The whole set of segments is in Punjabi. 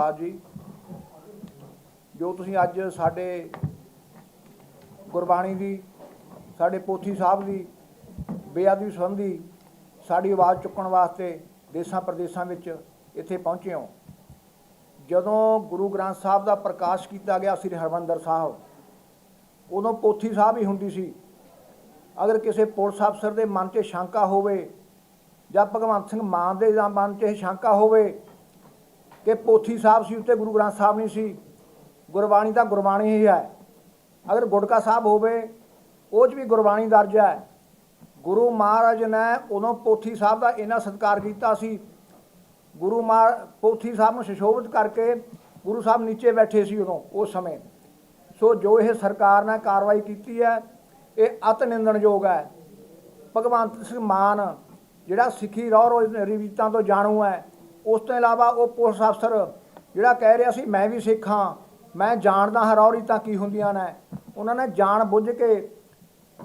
ਆ ਜੀ। ਜੋ ਤੁਸੀਂ ਅੱਜ ਸਾਡੇ ਗੁਰਬਾਣੀ ਦੀ, ਸਾਡੇ ਪੋਥੀ ਸਾਹਿਬ ਦੀ, ਬੇਅਦਬੀ ਸੰਬੰਧੀ ਸਾਡੀ ਆਵਾਜ਼ ਚੁੱਕਣ ਵਾਸਤੇ ਦੇਸ਼ਾਂ ਪ੍ਰਦੇਸ਼ਾਂ ਵਿੱਚ ਇੱਥੇ ਪਹੁੰਚੇ ਹੋ। ਜਦੋਂ ਗੁਰੂ ਗ੍ਰੰਥ ਸਾਹਿਬ ਦਾ ਪ੍ਰਕਾਸ਼ ਕੀਤਾ ਗਿਆ ਸ੍ਰੀ ਹਰਮੰਦਰ ਸਾਹਿਬ, ਉਦੋਂ ਪੋਥੀ ਸਾਹਿਬ ਹੀ ਹੁੰਦੀ ਸੀ। ਅਗਰ ਕਿਸੇ ਪੁਲਿਸ ਅਫਸਰ ਦੇ ਮਨ 'ਚ ਸ਼ੰਕਾ ਹੋਵੇ ਜਾਂ ਭਗਵੰਤ ਸਿੰਘ ਮਾਨ ਦੇ ਮਨ 'ਚ ਇਹ ਸ਼ੰਕਾ ਹੋਵੇ ਕਿ ਪੋਥੀ ਸਾਹਿਬ ਸੀ, ਉੱਤੇ ਗੁਰੂ ਗ੍ਰੰਥ ਸਾਹਿਬ ਨਹੀਂ ਸੀ। ਗੁਰਬਾਣੀ ਤਾਂ ਗੁਰਬਾਣੀ ਹੀ ਹੈ। ਅਗਰ ਗੁਟਕਾ ਸਾਹਿਬ ਹੋਵੇ, ਉਹ 'ਚ ਵੀ ਗੁਰਬਾਣੀ ਦਰਜ ਹੈ। ਗੁਰੂ ਮਹਾਰਾਜ ਨੇ ਉਦੋਂ ਪੋਥੀ ਸਾਹਿਬ ਦਾ ਇੰਨਾ ਸਤਿਕਾਰ ਕੀਤਾ ਸੀ। ਗੁਰੂ ਮਹਾਰ ਪੋਥੀ ਸਾਹਿਬ ਨੂੰ ਸੁਸ਼ੋਭਿਤ ਕਰਕੇ ਗੁਰੂ ਸਾਹਿਬ ਨੀਚੇ ਬੈਠੇ ਸੀ ਉਦੋਂ, ਉਸ ਸਮੇਂ। ਸੋ ਜੋ ਇਹ ਸਰਕਾਰ ਨੇ ਕਾਰਵਾਈ ਕੀਤੀ ਹੈ, ਇਹ ਅਤ ਨਿੰਦਣਯੋਗ ਹੈ। ਭਗਵੰਤ ਸਿੰਘ ਮਾਨ, ਜਿਹੜਾ ਸਿੱਖੀ ਰੋਹ ਰੋਜ ਰੀਤਾਂ ਤੋਂ ਜਾਣੂ ਹੈ ਉਸ ਤੋਂ ਇਲਾਵਾ ਉਹ ਪੁਲਿਸ ਅਫਸਰ, ਜਿਹੜਾ ਕਹਿ ਰਿਹਾ ਸੀ, ਮੈਂ ਵੀ ਸਿੱਖ ਹਾਂ ਮੈਂ ਜਾਣਦਾ ਹਾਂ ਰੌ ਰੀਤਾਂ ਕੀ ਹੁੰਦੀਆਂ ਨੇ। ਉਹਨਾਂ ਨੇ ਜਾਣ ਬੁੱਝ ਕੇ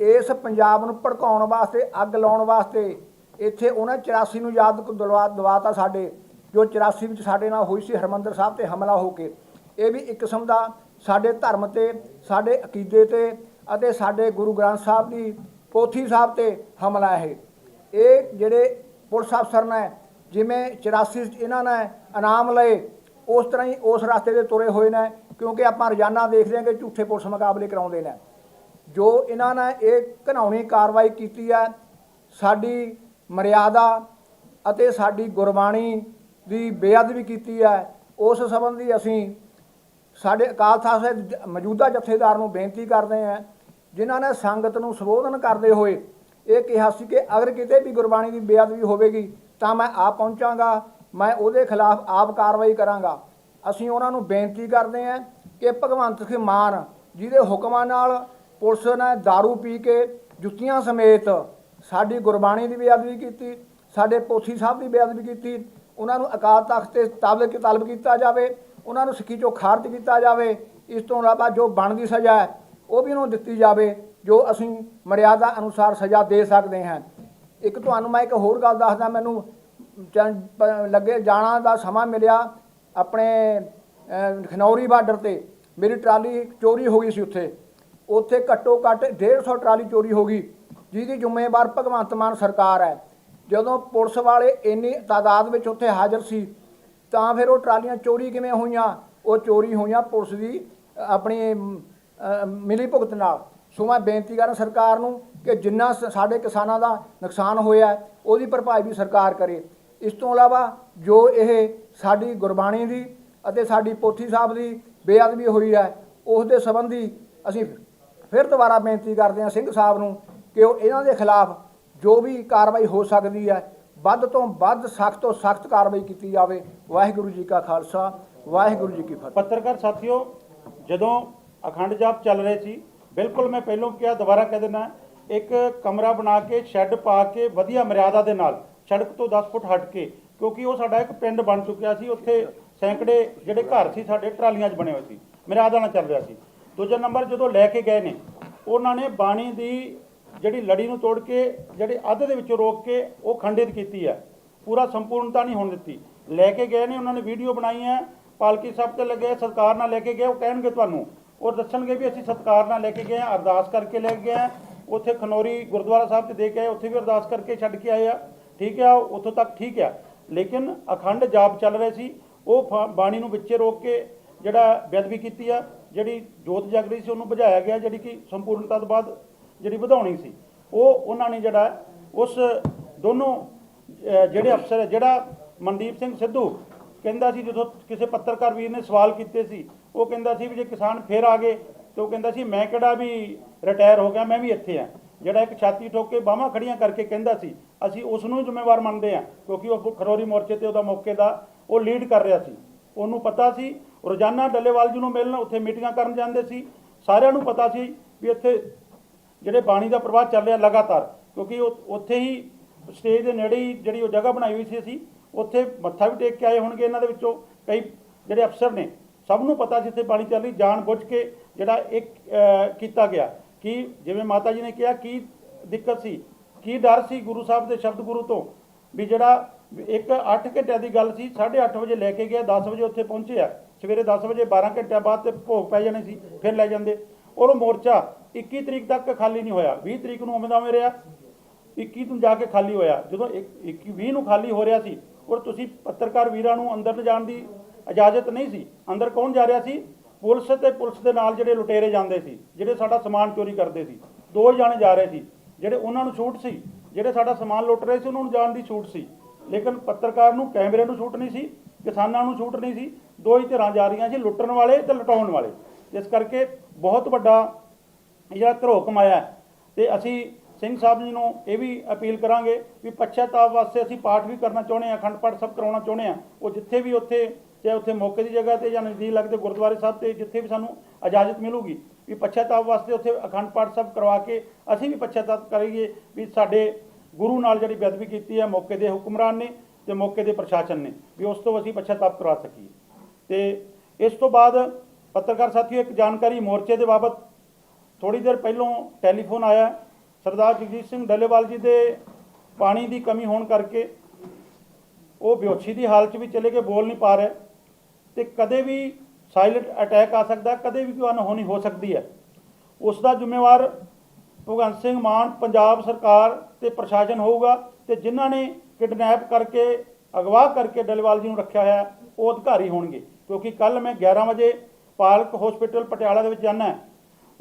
ਇਸ ਪੰਜਾਬ ਨੂੰ ਭੜਕਾਉਣ ਵਾਸਤੇ, ਅੱਗ ਲਾਉਣ ਵਾਸਤੇ ਇੱਥੇ ਉਹਨਾਂ 84 ਨੂੰ ਯਾਦ ਕ- ਦਿਲਵਾ ਦਵਾਤਾ ਸਾਡੇ, ਜੋ 84 ਵਿੱਚ ਸਾਡੇ ਨਾਲ ਹੋਈ ਸੀ, ਹਰਮੰਦਰ ਸਾਹਿਬ ਤੇ ਹਮਲਾ ਹੋ ਕੇ। ਇਹ ਵੀ ਇੱਕ ਕਿਸਮ ਦਾ ਸਾਡੇ ਧਰਮ ਤੇ, ਸਾਡੇ ਅਕੀਦੇ ਤੇ ਅਤੇ ਸਾਡੇ ਗੁਰੂ ਗ੍ਰੰਥ ਸਾਹਿਬ ਦੀ ਪੋਥੀ ਸਾਹਿਬ ਤੇ ਹਮਲਾ ਹੈ। ਇਹ ਜਿਹੜੇ ਪੁਲਿਸ ਅਫਸਰ ਨੇ ਜਿਵੇਂ 84 ਵਿੱਚ ਇਹਨਾਂ ਨੇ ਇਨਾਮ ਲਏ, ਉਸ ਤਰ੍ਹਾਂ ਹੀ ਉਸ ਰਸਤੇ ਤੇ ਤੁਰੇ ਹੋਏ ਨੇ, ਕਿਉਂਕਿ ਆਪਾਂ ਰੋਜ਼ਾਨਾ ਦੇਖਦੇ ਹਾਂ ਕਿ ਝੂਠੇ ਪੁਲਿਸ ਮੁਕਾਬਲੇ ਕਰਾਉਂਦੇ ਨੇ। ਜੋ ਇਹਨਾਂ ਨੇ ਇਹ ਘਿਨਾਉਣੀ ਕਾਰਵਾਈ ਕੀਤੀ ਹੈ, ਸਾਡੀ ਮਰਿਆਦਾ ਅਤੇ ਸਾਡੀ ਗੁਰਬਾਣੀ ਦੀ ਬੇਅਦਬੀ ਕੀਤੀ ਹੈ, ਉਸ ਸੰਬੰਧੀ ਅਸੀਂ ਸਾਡੇ ਅਕਾਲ ਤਖਤ ਸਾਹਿਬ ਦੇ ਮੌਜੂਦਾ ਜਥੇਦਾਰ ਨੂੰ ਬੇਨਤੀ ਕਰਦੇ ਹਾਂ, ਜਿਨ੍ਹਾਂ ਨੇ ਸੰਗਤ ਨੂੰ ਸੰਬੋਧਨ ਕਰਦੇ ਹੋਏ ਇਹ ਕਿਹਾ ਸੀ ਕਿ ਅਗਰ ਕਿਤੇ ਵੀ ਗੁਰਬਾਣੀ ਦੀ ਬੇਅਦਬੀ ਹੋਵੇਗੀ ਤਾਂ ਮੈਂ ਆਪ ਪਹੁੰਚਾਂਗਾ, ਮੈਂ ਉਹਦੇ ਖਿਲਾਫ ਆਪ ਕਾਰਵਾਈ ਕਰਾਂਗਾ। ਅਸੀਂ ਉਹਨਾਂ ਨੂੰ ਬੇਨਤੀ ਕਰਦੇ ਹਾਂ ਕਿ ਭਗਵੰਤ ਸਿੰਘ ਮਾਨ ਜਿਹਦੇ ਹੁਕਮਾਂ ਨਾਲ ਪੁਲਿਸ ਨੇ दारू ਪੀ ਕੇ ਜੁੱਤੀਆਂ ਸਮੇਤ ਸਾਡੀ ਗੁਰਬਾਣੀ ਦੀ ਬੇਅਦਬੀ ਕੀਤੀ, ਸਾਡੇ ਪੋਥੀ ਸਾਹਿਬ ਦੀ ਬੇਅਦਬੀ ਕੀਤੀ, ਉਹਨਾਂ ਨੂੰ ਅਕਾਲ ਤਖਤ ਤੇ ਤਾਬਲੇ ਕਿ ਤਲਬ ਕੀਤਾ ਜਾਵੇ, ਉਹਨਾਂ ਨੂੰ ਸਿੱਖੀ ਚੋਂ ਖਾਰਜ ਕੀਤਾ ਜਾਵੇ, ਇਸ ਤੋਂ ਇਲਾਵਾ ਜੋ ਬਣਦੀ ਸਜ਼ਾ ਹੈ ਉਹ ਵੀ ਉਹਨੂੰ ਦਿੱਤੀ ਜਾਵੇ, ਜੋ ਅਸੀਂ ਮਰਿਆਦਾ ਅਨੁਸਾਰ ਸਜ਼ਾ ਦੇ ਸਕਦੇ ਹਾਂ। ਇੱਕ ਤੁਹਾਨੂੰ ਮੈਂ ਇੱਕ ਹੋਰ ਗੱਲ ਦੱਸਦਾ, ਮੈਨੂੰ ਚ- ਪ- ਲੱਗੇ, ਜਾਣਾ ਦਾ ਸਮਾਂ ਮਿਲਿਆ ਆਪਣੇ ਖਨੌਰੀ ਬਾਰਡਰ ਤੇ। ਮੇਰੀ ਟਰਾਲੀ ਚੋਰੀ ਹੋ ਗਈ ਸੀ ਉੱਥੇ। ਉੱਥੇ ਘੱਟੋ ਘੱਟ 150 ਟਰਾਲੀ ਚੋਰੀ ਹੋ ਗਈ, ਜਿਹਦੀ ਜ਼ਿੰਮੇਵਾਰ ਭਗਵੰਤ ਮਾਨ ਸਰਕਾਰ ਹੈ। ਜਦੋਂ ਪੁਲਿਸ ਵਾਲੇ ਇੰਨੀ ਤਾਦਾਦ ਵਿੱਚ ਉੱਥੇ ਹਾਜ਼ਰ ਸੀ, ਤਾਂ ਫਿਰ ਉਹ ਟਰਾਲੀਆਂ ਚੋਰੀ ਕਿਵੇਂ ਹੋਈਆਂ? ਉਹ ਚੋਰੀ ਹੋਈਆਂ ਪੁਲਿਸ ਦੀ ਆਪਣੀ ਮਿਲੀ ਭੁਗਤ ਨਾਲ। ਸੋ ਮੈਂ ਬੇਨਤੀ ਕਰਾਂ ਸਰਕਾਰ ਨੂੰ ਕਿ ਜਿੰਨਾ ਸ- ਸਾਡੇ ਕਿਸਾਨਾਂ ਦਾ ਨੁਕਸਾਨ ਹੋਇਆ ਉਹਦੀ ਭਰਪਾਈ ਵੀ ਸਰਕਾਰ ਕਰੇ। ਇਸ ਤੋਂ ਇਲਾਵਾ ਜੋ ਇਹ ਸਾਡੀ ਗੁਰਬਾਣੀ ਦੀ ਅਤੇ ਸਾਡੀ ਪੋਥੀ ਸਾਹਿਬ ਦੀ ਬੇਅਦਬੀ ਹੋਈ ਹੈ ਉਸ ਦੇ ਸੰਬੰਧੀ ਅਸੀਂ ਫਿਰ ਦੁਬਾਰਾ ਬੇਨਤੀ ਕਰਦੇ ਹਾਂ ਸਿੰਘ ਸਾਹਿਬ ਨੂੰ ਕਿ ਉਹ ਇਹਨਾਂ ਦੇ ਖਿਲਾਫ ਜੋ ਵੀ ਕਾਰਵਾਈ ਹੋ ਸਕਦੀ ਹੈ, ਵੱਧ ਤੋਂ ਵੱਧ ਸਖਤ ਤੋਂ ਸਖਤ ਕਾਰਵਾਈ ਕੀਤੀ ਜਾਵੇ। ਵਾਹਿਗੁਰੂ ਜੀ ਕਾ ਖਾਲਸਾ, ਵਾਹਿਗੁਰੂ ਜੀ ਕੀ ਫਤਿਹ। ਪੱਤਰਕਾਰ ਸਾਥੀਓ, ਜਦੋਂ ਅਖੰਡ ਜਾਪ ਚੱਲ ਰਹੇ ਸੀ ਬਿਲਕੁਲ ਮੈਂ ਪਹਿਲਾਂ ਕਿਹਾ, ਦੁਬਾਰਾ ਕਹਿ ਦਿੰਦਾ, ਇੱਕ ਕਮਰਾ ਬਣਾ ਕੇ, ਸ਼ੈੱਡ ਪਾ ਕੇ, ਵਧੀਆ ਮਰਿਆਦਾ ਦੇ ਨਾਲ, ਸੜਕ ਤੋਂ 10 ਫੁੱਟ ਹਟ ਕੇ, ਕਿਉਂਕਿ ਉਹ ਸਾਡਾ ਇੱਕ ਪਿੰਡ ਬਣ ਚੁੱਕਿਆ ਸੀ, ਉੱਥੇ ਸੈਂਕੜੇ ਜਿਹੜੇ ਘਰ ਸੀ, ਸਾਡੇ ਟਰਾਲੀਆਂ 'ਚ ਬਣੇ ਹੋਏ ਸੀ, ਮਰਿਆਦਾ ਨਾਲ ਚੱਲ ਰਿਹਾ ਸੀ। ਦੂਜਾ ਨੰਬਰ, ਜਦੋਂ ਲੈ ਕੇ ਗਏ ਨੇ, ਉਹਨਾਂ ਨੇ ਬਾਣੀ ਦੀ ਜਿਹੜੀ ਲੜੀ ਨੂੰ ਤੋੜ ਕੇ, ਜਿਹੜੇ ਅੱਧ ਦੇ ਵਿੱਚੋਂ ਰੋਕ ਕੇ, ਉਹ ਖੰਡਿਤ ਕੀਤੀ ਹੈ। ਪੂਰਾ ਸੰਪੂਰਨਤਾ ਨਹੀਂ ਹੋਣ ਦਿੱਤੀ। ਲੈ ਕੇ ਗਏ ਨੇ, ਉਹਨਾਂ ਨੇ ਵੀਡੀਓ ਬਣਾਈ ਹੈ, ਪਾਲਕੀ ਸਾਹਿਬ ਤੇ ਲੱਗੇ ਸਤਕਾਰ ਨਾਲ ਲੈ ਕੇ ਗਏ, ਉਹ ਕਹਿਣਗੇ ਤੁਹਾਨੂੰ ਉਹ ਦੱਸਣਗੇ ਵੀ ਅਸੀਂ ਸਤਕਾਰ ਨਾਲ ਲੈ ਕੇ ਗਏ ਹਾਂ, ਅਰਦਾਸ ਕਰਕੇ ਲੈ ਕੇ ਗਏ ਹਾਂ। ਉੱਥੇ ਖਨੌਰੀ ਗੁਰਦੁਆਰਾ ਸਾਹਿਬ ਤੇ ਦੇ ਕੇ ਆਏ ਉੱਥੇ ਵੀ ਅਰਦਾਸ ਕਰਕੇ ਛੱਡ ਕੇ ਆਏ ਆ। ਠੀਕ ਆ ਉੱਥੋਂ ਤੱਕ ਠੀਕ ਆ ਲੇਕਿਨ ਅਖੰਡ ਜਾਪ ਚੱਲ ਰਹੇ ਸੀ। ਉਹ ਫ- ਬਾਣੀ ਨੂੰ ਵਿੱਚੇ ਰੋਕ ਕੇ ਜਿਹੜਾ ਬੇਅਦਬੀ ਕੀਤੀ ਆ, ਜਿਹੜੀ ਜੋਤ ਜਗ ਰਹੀ ਸੀ, ਉਹਨੂੰ ਬੁਝਾਇਆ ਗਿਆ, ਜਿਹੜੀ ਕਿ ਸੰਪੂਰਨਤਾ ਤੋਂ ਬਾਅਦ ਜਿਹੜੀ ਵਧਾਉਣੀ ਸੀ। ਉਹ ਉਹਨਾਂ ਨੇ ਜਿਹੜਾ, ਉਸ ਦੋਨੋਂ ਜਿਹੜੇ ਅਫਸਰ, ਜਿਹੜਾ ਮਨਦੀਪ ਸਿੰਘ ਸਿੱਧੂ ਕਹਿੰਦਾ ਸੀ, ਜਦੋਂ ਕਿਸੇ ਪੱਤਰਕਾਰ ਵੀਰ ਨੇ ਸਵਾਲ ਕੀਤੇ ਸੀ ਉਹ ਕਹਿੰਦਾ ਸੀ ਵੀ ਜੇ ਕਿਸਾਨ ਫੇਰ ਆ ਗਏ ਤੇ ਉਹ ਕਹਿੰਦਾ ਸੀ, ਮੈਂ ਕਿਹੜਾ ਵੀ ਰਿਟਾਇਰ ਹੋ ਗਿਆ, ਮੈਂ ਵੀ ਇੱਥੇ ਆ। ਜਿਹੜਾ ਇੱਕ ਛਾਤੀ ਠੋਕ ਕੇ ਬਾਹਾਂ ਖੜੀਆਂ ਕਰਕੇ ਕਹਿੰਦਾ ਸੀ, ਅਸੀਂ ਉਸ ਨੂੰ ਜ਼ਿੰਮੇਵਾਰ ਮੰਨਦੇ ਆ, ਕਿਉਂਕਿ ਉਹ ਖਰੋਰੀ ਮੋਰਚੇ ਤੇ ਉਹਦਾ ਮੌਕੇ ਦਾ ਉਹ ਲੀਡ ਕਰ ਰਿਹਾ ਸੀ। ਉਹਨੂੰ ਪਤਾ ਸੀ, ਰੋਜ਼ਾਨਾ ਡੱਲੇਵਾਲ ਜੀ ਨੂੰ ਮਿਲਣ, ਉੱਥੇ ਮੀਟਿੰਗਾਂ ਕਰਨ ਜਾਂਦੇ ਸੀ। ਸਾਰਿਆਂ ਨੂੰ ਪਤਾ ਸੀ ਵੀ ਇੱਥੇ ਜਿਹੜੇ ਬਾਣੀ ਦਾ ਪ੍ਰਵਾਹ ਚੱਲ ਰਿਹਾ ਲਗਾਤਾਰ, ਕਿਉਂਕਿ ਉਹ ਉੱਥੇ ਹੀ ਸਟੇਜ ਦੇ ਨੇੜੇ ਹੀ ਜਿਹੜੀ ਉਹ ਜਗ੍ਹਾ ਬਣਾਈ ਹੋਈ ਸੀ ਅਸੀਂ, ਉੱਥੇ ਮੱਥਾ ਵੀ ਟੇਕ ਕੇ ਆਏ ਹੋਣਗੇ ਇਹਨਾਂ ਦੇ ਵਿੱਚੋਂ ਕਈ ਜਿਹੜੇ ਅਫਸਰ ਨੇ। ਸਭ ਨੂੰ ਪਤਾ ਜਿੱਥੇ ਇੱਥੇ ਬਾਣੀ ਚੱਲ ਰਹੀ ਜਾਣ ਬੁੱਝ ਕੇ ਜਿਹੜਾ ਇੱਕ ਕੀਤਾ ਗਿਆ ਕਿ ਜਿਵੇਂ ਮਾਤਾ ਜੀ ਨੇ ਕਿਹਾ, ਕੀ ਦਿੱਕਤ ਸੀ, ਕੀ ਡਰ ਸੀ ਗੁਰੂ ਸਾਹਿਬ ਦੇ ਸ਼ਬਦ ਗੁਰੂ ਤੋਂ, ਵੀ ਜਿਹੜਾ ਇੱਕ 8 ਘੰਟਿਆਂ ਦੀ ਗੱਲ ਸੀ 8:30 ਵਜੇ ਲੈ ਕੇ ਗਿਆ 10 ਵਜੇ ਉੱਥੇ ਪਹੁੰਚਿਆ, ਸਵੇਰੇ 10 ਵਜੇ 12 ਘੰਟਿਆਂ ਬਾਅਦ ਤੇ ਭੋਗ ਪੈ ਜਾਣੇ ਸੀ, ਫਿਰ ਲੈ ਜਾਂਦੇ। ਔਰ ਉਹ ਮੋਰਚਾ 21 ਤਰੀਕ ਤੱਕ ਖਾਲੀ ਨਹੀਂ ਹੋਇਆ 20 ਤਰੀਕ ਨੂੰ ਉਵੇਂ ਦਾ ਉਵੇਂ ਰਿਹਾ। 21 ਨੂੰ ਜਾ ਕੇ ਖਾਲੀ ਹੋਇਆ। ਜਦੋਂ 21 20 ਨੂੰ ਖਾਲੀ ਹੋ ਰਿਹਾ ਸੀ, ਔਰ ਤੁਸੀਂ ਪੱਤਰਕਾਰ ਵੀਰਾਂ ਨੂੰ ਅੰਦਰ ਜਾਣ ਦੀ ਇਜਾਜ਼ਤ ਨਹੀਂ ਸੀ। ਅੰਦਰ ਕੌਣ ਜਾ ਰਿਹਾ ਸੀ? ਪੁਲਿਸ ਤੇ ਪੁਲਿਸ ਦੇ ਨਾਲ ਜਿਹੜੇ ਲੁਟੇਰੇ ਜਾਂਦੇ ਸੀ, ਜਿਹੜੇ ਸਾਡਾ ਸਮਾਨ ਚੋਰੀ ਕਰਦੇ ਸੀ। ਦੋ ਹੀ ਜਾਣੇ ਜਾ ਰਹੇ ਸੀ, ਜਿਹੜੇ ਉਹਨਾਂ ਨੂੰ ਛੂਟ ਸੀ। ਜਿਹੜੇ ਸਾਡਾ ਸਮਾਨ ਲੁੱਟ ਰਹੇ ਸੀ, ਉਹਨਾਂ ਨੂੰ ਜਾਣ ਦੀ ਛੂਟ ਸੀ। ਲੇਕਿਨ ਪੱਤਰਕਾਰ ਨੂੰ, ਕੈਮਰੇ ਨੂੰ ਛੂਟ ਨਹੀਂ ਸੀ, ਕਿਸਾਨਾਂ ਨੂੰ ਛੂਟ ਨਹੀਂ ਸੀ। ਦੋ ਹੀ ਧਿਰਾਂ ਜਾ ਰਹੀਆਂ ਸੀ, ਲੁੱਟਣ ਵਾਲੇ ਤੇ ਲੁਟਾਉਣ ਵਾਲੇ। ਇਸ ਕਰਕੇ ਬਹੁਤ ਵੱਡਾ ਜਿਹੜਾ ਘਰੋ ਕਮਾਇਆ ਹੈ। ਤੇ ਅਸੀਂ ਸਿੰਘ ਸਾਹਿਬ ਜੀ ਨੂੰ ਇਹ ਵੀ ਅਪੀਲ ਕਰਾਂਗੇ ਵੀ ਪਛਤਾਪ ਵਾਸਤੇ ਅਸੀਂ ਪਾਠ ਵੀ ਕਰਨਾ ਚਾਹੁੰਦੇ ਹਾਂ, ਅਖੰਡ ਪਾਠ ਸਭ ਕਰਾਉਣਾ ਚਾਹੁੰਦੇ ਹਾਂ। ਉਹ ਜਿੱਥੇ ਵੀ ਉੱਥੇ ਚਾਹੇ ਉੱਥੇ ਮੌਕੇ ਦੀ ਜਗ੍ਹਾ ਤੇ ਜਾਂ ਨਜ਼ਦੀਕ ਲੱਗਦੇ ਗੁਰਦੁਆਰੇ ਸਾਹਿਬ ਤੇ ਜਿੱਥੇ ਵੀ ਸਾਨੂੰ ਇਜਾਜ਼ਤ ਮਿਲੂਗੀ ਵੀ ਪਛਤਾਪ ਵਾਸਤੇ ਉੱਥੇ ਅਖੰਡ ਪਾਠ ਸਭ ਕਰਵਾ ਕੇ ਅਸੀਂ ਵੀ ਪਛਤਾਪ ਕਰੀਏ ਵੀ ਸਾਡੇ ਗੁਰੂ ਨਾਲ ਜਿਹੜੀ ਬੇਅਦਬੀ ਕੀਤੀ ਹੈ, ਮੌਕੇ ਦੇ ਹੁਕਮਰਾਨ ਨੇ ਤੇ ਮੌਕੇ ਦੇ ਪ੍ਰਸ਼ਾਸਨ ਨੇ ਵੀ ਉਸ ਤੋਂ ਅਸੀਂ ਪਛਤਾਪ ਕਰਵਾ ਸਕੀਏ। ਤੇ ਇਸ ਤੋਂ ਬਾਅਦ ਪੱਤਰਕਾਰ ਸਾਥੀਓ, ਇੱਕ ਜਾਣਕਾਰੀ ਮੋਰਚੇ ਦੇ ਬਾਬਤ ਥੋੜੀ ਦੇਰ ਪਹਿਲਾਂ ਟੈਲੀਫੋਨ ਆਇਆ। ਸਰਦਾਰ ਜਗਜੀਤ ਸਿੰਘ ਡੱਲੇਵਾਲ ਜੀ ਦੇ ਪਾਣੀ ਦੀ ਕਮੀ ਹੋਣ ਕਰਕੇ ਉਹ ਬੇਹੋਸ਼ੀ ਦੀ ਹਾਲਤ 'ਚ ਵੀ ਚਲੇ ਕੇ ਬੋਲ ਨਹੀਂ ਪਾ ਰਹੇ। ਤੇ ਕਦੇ ਵੀ ਸਾਇਲੈਂਟ ਅਟੈਕ ਆ ਸਕਦਾ, ਕਦੇ ਵੀ ਕੋਈ ਅਨਹੋਣੀ ਹੋ ਸਕਦੀ ਹੈ। ਉਸ ਦਾ ਜ਼ਿੰਮੇਵਾਰ ਭਗਵੰਤ ਸਿੰਘ ਮਾਨ ਪੰਜਾਬ ਸਰਕਾਰ ਤੇ ਪ੍ਰਸ਼ਾਸਨ ਹੋਊਗਾ ਤੇ ਜਿਨ੍ਹਾਂ ਨੇ ਕਿਡਨੈਪ ਕਰਕੇ ਅਗਵਾ ਕਰਕੇ ਡੱਲੇਵਾਲ ਜੀ ਨੂੰ ਰੱਖਿਆ ਹੋਇਆ, ਉਹ ਅਧਿਕਾਰੀ ਹੋਣਗੇ। ਕਿਉਂਕਿ ਕੱਲ ਮੈਂ 11 ਵਜੇ ਪਾਲਕ ਹਸਪੀਟਲ ਪਟਿਆਲਾ ਦੇ ਵਿੱਚ ਜਾਣਾ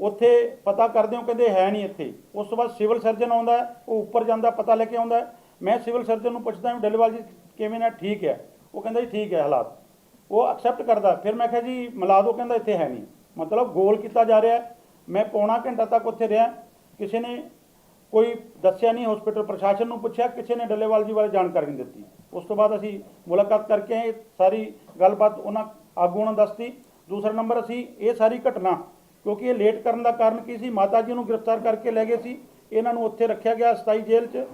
ਉੱਥੇ ਪਤਾ ਕਰਦੇ ਹੋ, ਕਹਿੰਦੇ ਹੈ ਨਹੀਂ ਇੱਥੇ। ਉਸ ਤੋਂ ਬਾਅਦ ਸਿਵਲ ਸਰਜਨ ਆਉਂਦਾ ਉਹ ਉੱਪਰ ਜਾਂਦਾ, ਪਤਾ ਲੈ ਕੇ ਆਉਂਦਾ ਮੈਂ ਸਿਵਲ ਸਰਜਨ ਨੂੰ ਪੁੱਛਦਾ ਵੀ ਡੱਲੇਵਾਲ ਜੀ, ਕਿਵੇਂ ਨੇ? ਠੀਕ ਹੈ। ਉਹ ਕਹਿੰਦਾ ਜੀ, ਠੀਕ ਹੈ, ਹਾਲਾਤ। ਉਹ ਐਕਸੈਪਟ ਕਰਦਾ। ਫਿਰ ਮੈਂ ਕਿਹਾ ਜੀ, ਮਿਲਾ ਦਿਓ, ਕਹਿੰਦਾ ਇੱਥੇ ਹੈ ਨਹੀਂ। ਮਤਲਬ ਗੋਲ ਕੀਤਾ ਜਾ ਰਿਹਾ। ਮੈਂ ਪੌਣਾ ਘੰਟਾ ਤੱਕ ਉੱਥੇ ਰਿਹਾ। ਕਿਸੇ ਨੇ ਕੋਈ ਦੱਸਿਆ ਨਹੀਂ ਹਸਪੀਟਲ ਪ੍ਰਸ਼ਾਸਨ ਨੂੰ ਪੁੱਛਿਆ, ਕਿਸੇ ਨੇ ਡੱਲੇਵਾਲ ਜੀ ਬਾਰੇ ਜਾਣਕਾਰੀ ਨਹੀਂ ਦਿੱਤੀ। ਉਸ ਤੋਂ ਬਾਅਦ ਅਸੀਂ ਮੁਲਾਕਾਤ ਕਰਕੇ ਇਹ ਸਾਰੀ ਗੱਲਬਾਤ ਉਹਨਾਂ ਆਗੂਆਂ ਨੇ ਦੱਸਤੀ। ਦੂਸਰਾ ਨੰਬਰ, ਅਸੀਂ ਇਹ ਸਾਰੀ ਘਟਨਾ, ਕਿਉਂਕਿ ਇਹ ਲੇਟ ਕਰਨ ਦਾ ਕਾਰਨ ਕੀ ਸੀ, ਮਾਤਾ ਜੀ ਨੂੰ ਗ੍ਰਿਫਤਾਰ ਕਰਕੇ ਲੈ ਗਏ ਸੀ। ਇਹਨਾਂ ਨੂੰ ਉੱਥੇ ਰੱਖਿਆ ਗਿਆ ਸਤਾਈ ਜੇਲ੍ਹ 'ਚ।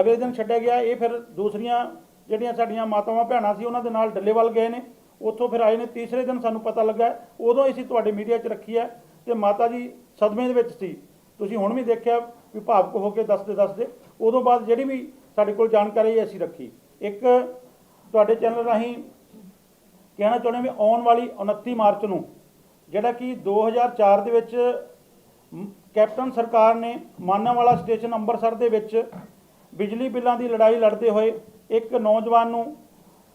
ਅਗਲੇ ਦਿਨ ਛੱਡਿਆ ਗਿਆ। ਇਹ ਫਿਰ ਦੂਸਰੀਆਂ ਜਿਹੜੀਆਂ ਸਾਡੀਆਂ ਮਾਤਾਵਾਂ, ਭੈਣਾਂ ਸੀ, ਉਹਨਾਂ ਦੇ ਨਾਲ ਡੱਲੇਵਾਲ ਗਏ ਨੇ। ਉੱਥੋਂ ਫਿਰ ਆਏ ਨੇ, ਤੀਸਰੇ ਦਿਨ ਸਾਨੂੰ ਪਤਾ ਲੱਗਾ, ਉਦੋਂ ਅਸੀਂ ਤੁਹਾਡੇ ਮੀਡੀਆ 'ਚ ਰੱਖੀ ਹੈ ਤੇ ਮਾਤਾ ਜੀ ਸਦਮੇ ਦੇ ਵਿੱਚ ਸੀ। ਤੁਸੀਂ ਹੁਣ ਵੀ ਦੇਖਿਆ ਵੀ ਭਾਵਕ ਹੋ ਕੇ ਦੱਸਦੇ ਦੱਸਦੇ, ਉਦੋਂ ਬਾਅਦ ਜਿਹੜੀ ਵੀ ਸਾਡੇ ਕੋਲ ਜਾਣਕਾਰੀ ਅਸੀਂ ਰੱਖੀ। ਇੱਕ ਤੁਹਾਡੇ ਚੈਨਲ ਰਾਹੀਂ ਕਹਿਣਾ ਚਾਹੁੰਦੇ ਵੀ ਆਉਣ ਵਾਲੀ 29 ਮਾਰਚ ਨੂੰ, ਜਿਹੜਾ ਕਿ 2004 ਦੇ ਵਿੱਚ ਕੈਪਟਨ ਸਰਕਾਰ ਨੇ ਮਾਨਾਵਾਲਾ ਸਟੇਸ਼ਨ ਅੰਮ੍ਰਿਤਸਰ ਦੇ ਵਿੱਚ ਬਿਜਲੀ ਬਿੱਲਾਂ ਦੀ ਲੜਾਈ ਲੜਦੇ ਹੋਏ ਇੱਕ ਨੌਜਵਾਨ ਨੂੰ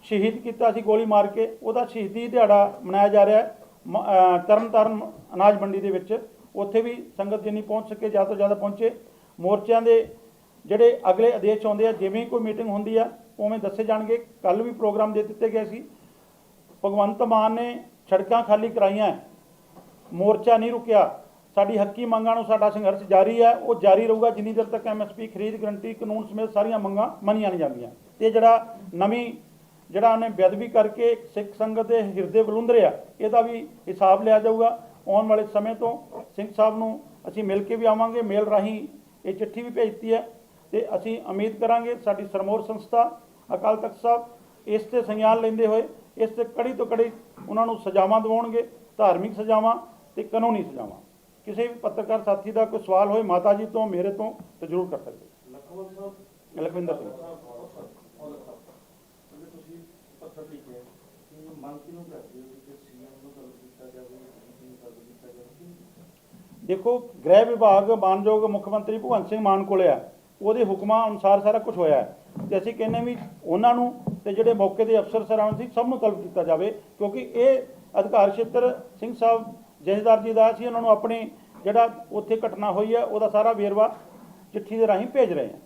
ਸ਼ਹੀਦ ਕੀਤਾ ਸੀ ਗੋਲੀ ਮਾਰ ਕੇ, ਉਹਦਾ ਸ਼ਹੀਦੀ ਦਿਹਾੜਾ ਮਨਾਇਆ ਜਾ ਰਿਹਾ ਹੈ, ਮ- ਅਹ ਤਰਨਤਾਰਨ ਅਨਾਜ ਮੰਡੀ ਦੇ ਵਿੱਚ। ਉੱਥੇ ਵੀ ਸੰਗਤ ਜਿੰਨੀ ਪਹੁੰਚ ਸਕੇ, ਜ਼ਿਆਦਾ ਤੋਂ ਜ਼ਿਆਦਾ ਪਹੁੰਚੇ। ਮੋਰਚਿਆਂ ਦੇ ਜਿਹੜੇ ਅਗਲੇ ਆਦੇਸ਼ ਆਉਂਦੇ ਆ, ਜਿਵੇਂ ਕੋਈ ਮੀਟਿੰਗ ਹੁੰਦੀ ਆ, ਉਵੇਂ ਦੱਸੇ ਜਾਣਗੇ। ਕੱਲ ਵੀ ਪ੍ਰੋਗਰਾਮ ਦੇ ਦਿੱਤੇ ਗਏ ਸੀ। ਭਗਵੰਤ ਮਾਨ ਨੇ ਸੜਕਾਂ ਖਾਲੀ ਕਰਾਈਆਂ, ਮੋਰਚਾ ਨਹੀਂ ਰੁਕਿਆ। ਸਾਡੀ ਹੱਕੀ ਮੰਗਾਂ ਨੂੰ ਸਾਡਾ ਸੰਘਰਸ਼ ਜਾਰੀ ਹੈ ਉਹ ਜਾਰੀ ਰਹੂਗਾ। ਜਿੰਨੀ ਦੇਰ ਤੱਕ ਐਮਐਸਪੀ ਖਰੀਦ ਗਰੰਟੀ ਕਾਨੂੰਨ ਸਮੇਤ ਸਾਰੀਆਂ ਮੰਗਾਂ ਮੰਨੀਆਂ ਨਹੀਂ ਜਾਂਦੀਆਂ। ਤੇ ਜਿਹੜਾ ਨਵੀਂ ਜਿਹੜਾ ਉਹਨੇ ਬੇਅਦਬੀ ਕਰਕੇ ਸਿੱਖ ਸੰਗਤ ਦੇ ਹਿਰਦੇ ਬਲੁੰਦਰਿਆ ਇਹਦਾ ਵੀ ਹਿਸਾਬ ਲਿਆ ਜਾਊਗਾ। ਆਉਣ ਵਾਲੇ ਸਮੇਂ ਤੋਂ ਸਿੰਘ ਸਾਹਿਬ ਨੂੰ ਅਸੀਂ ਮਿਲ ਕੇ ਵੀ ਆਵਾਂਗੇ ਮੇਲ ਰਾਹੀਂ ਇਹ ਚਿੱਠੀ ਵੀ ਭੇਜਤੀ ਹੈ ਤੇ ਅਸੀਂ ਉਮੀਦ ਕਰਾਂਗੇ ਸਾਡੀ ਸਰਮੋਰ ਸੰਸਥਾ ਅਕਾਲ ਤਖਤ ਸਾਹਿਬ ਇਸ ਤੇ ਸੰਗਿਆਨ ਲੈਂਦੇ ਹੋਏ ਇਸ ਤੇ ਕੜੀ ਤੋਂ ਕੜੀ ਉਹਨਾਂ ਨੂੰ ਸਜ਼ਾਵਾਂ ਦਿਵਾਉਣਗੇ ਧਾਰਮਿਕ ਸਜ਼ਾਵਾਂ ਤੇ ਕਾਨੂੰਨੀ ਸਜ਼ਾਵਾਂ। ਕਿਸੇ ਵੀ ਪੱਤਰਕਾਰ ਸਾਥੀ ਦਾ ਕੋਈ ਸਵਾਲ ਹੋਏ ਮਾਤਾ ਜੀ ਤੋਂ ਮੇਰੇ ਤੋਂ ਤਾਂ ਜ਼ਰੂਰ ਕਰ ਸਕਦੇ ਲਖਵਿੰਦਰ ਸਿੰਘ। ਪੱਤਰ ਲਿਖਿਆ ਕਿ ਮੰਗ ਕਿਹਨੂੰ ਕਰਦੇ ਹੋ ਕਿ ਸੀਐਮ ਨੂੰ ਤਲਬ ਕੀਤਾ ਜਾਵੇ ਡੀਜੀਪੀ ਨੂੰ ਤਲਬ ਕੀਤਾ ਜਾਵੇ ਦੇਖੋ ਗ੍ਰਹਿ ਵਿਭਾਗ ਮਾਨਯੋਗ ਮੁੱਖ ਮੰਤਰੀ ਭਗਵੰਤ ਸਿੰਘ ਮਾਨ ਕੋਲੇ ਆ। ਉਹਦੇ ਹੁਕਮਾਂ ਅਨੁਸਾਰ ਸਾਰਾ ਕੁਝ ਹੋਇਆ ਤੇ ਅਸੀਂ ਕਹਿੰਦੇ ਵੀ ਉਹਨਾਂ ਨੂੰ ਤੇ ਜਿਹੜੇ ਮੌਕੇ ਦੇ ਅਫਸਰ ਸਰਾਂ ਸੀ ਸਭ ਨੂੰ ਤਲਬ ਕੀਤਾ ਜਾਵੇ। ਕਿਉਂਕਿ ਇਹ ਅਧਿਕਾਰ ਖੇਤਰ ਸਿੰਘ ਸਾਹਿਬ ਜਥੇਦਾਰ ਜੀ ਦਾ ਸੀ ਉਹਨਾਂ ਨੂੰ ਆਪਣੇ ਜਿਹੜਾ ਉੱਥੇ ਘਟਨਾ ਹੋਈ ਹੈ ਉਹਦਾ ਸਾਰਾ ਵੇਰਵਾ ਚਿੱਠੀ ਦੇ ਰਾਹੀਂ ਭੇਜ ਰਹੇ ਹਾਂ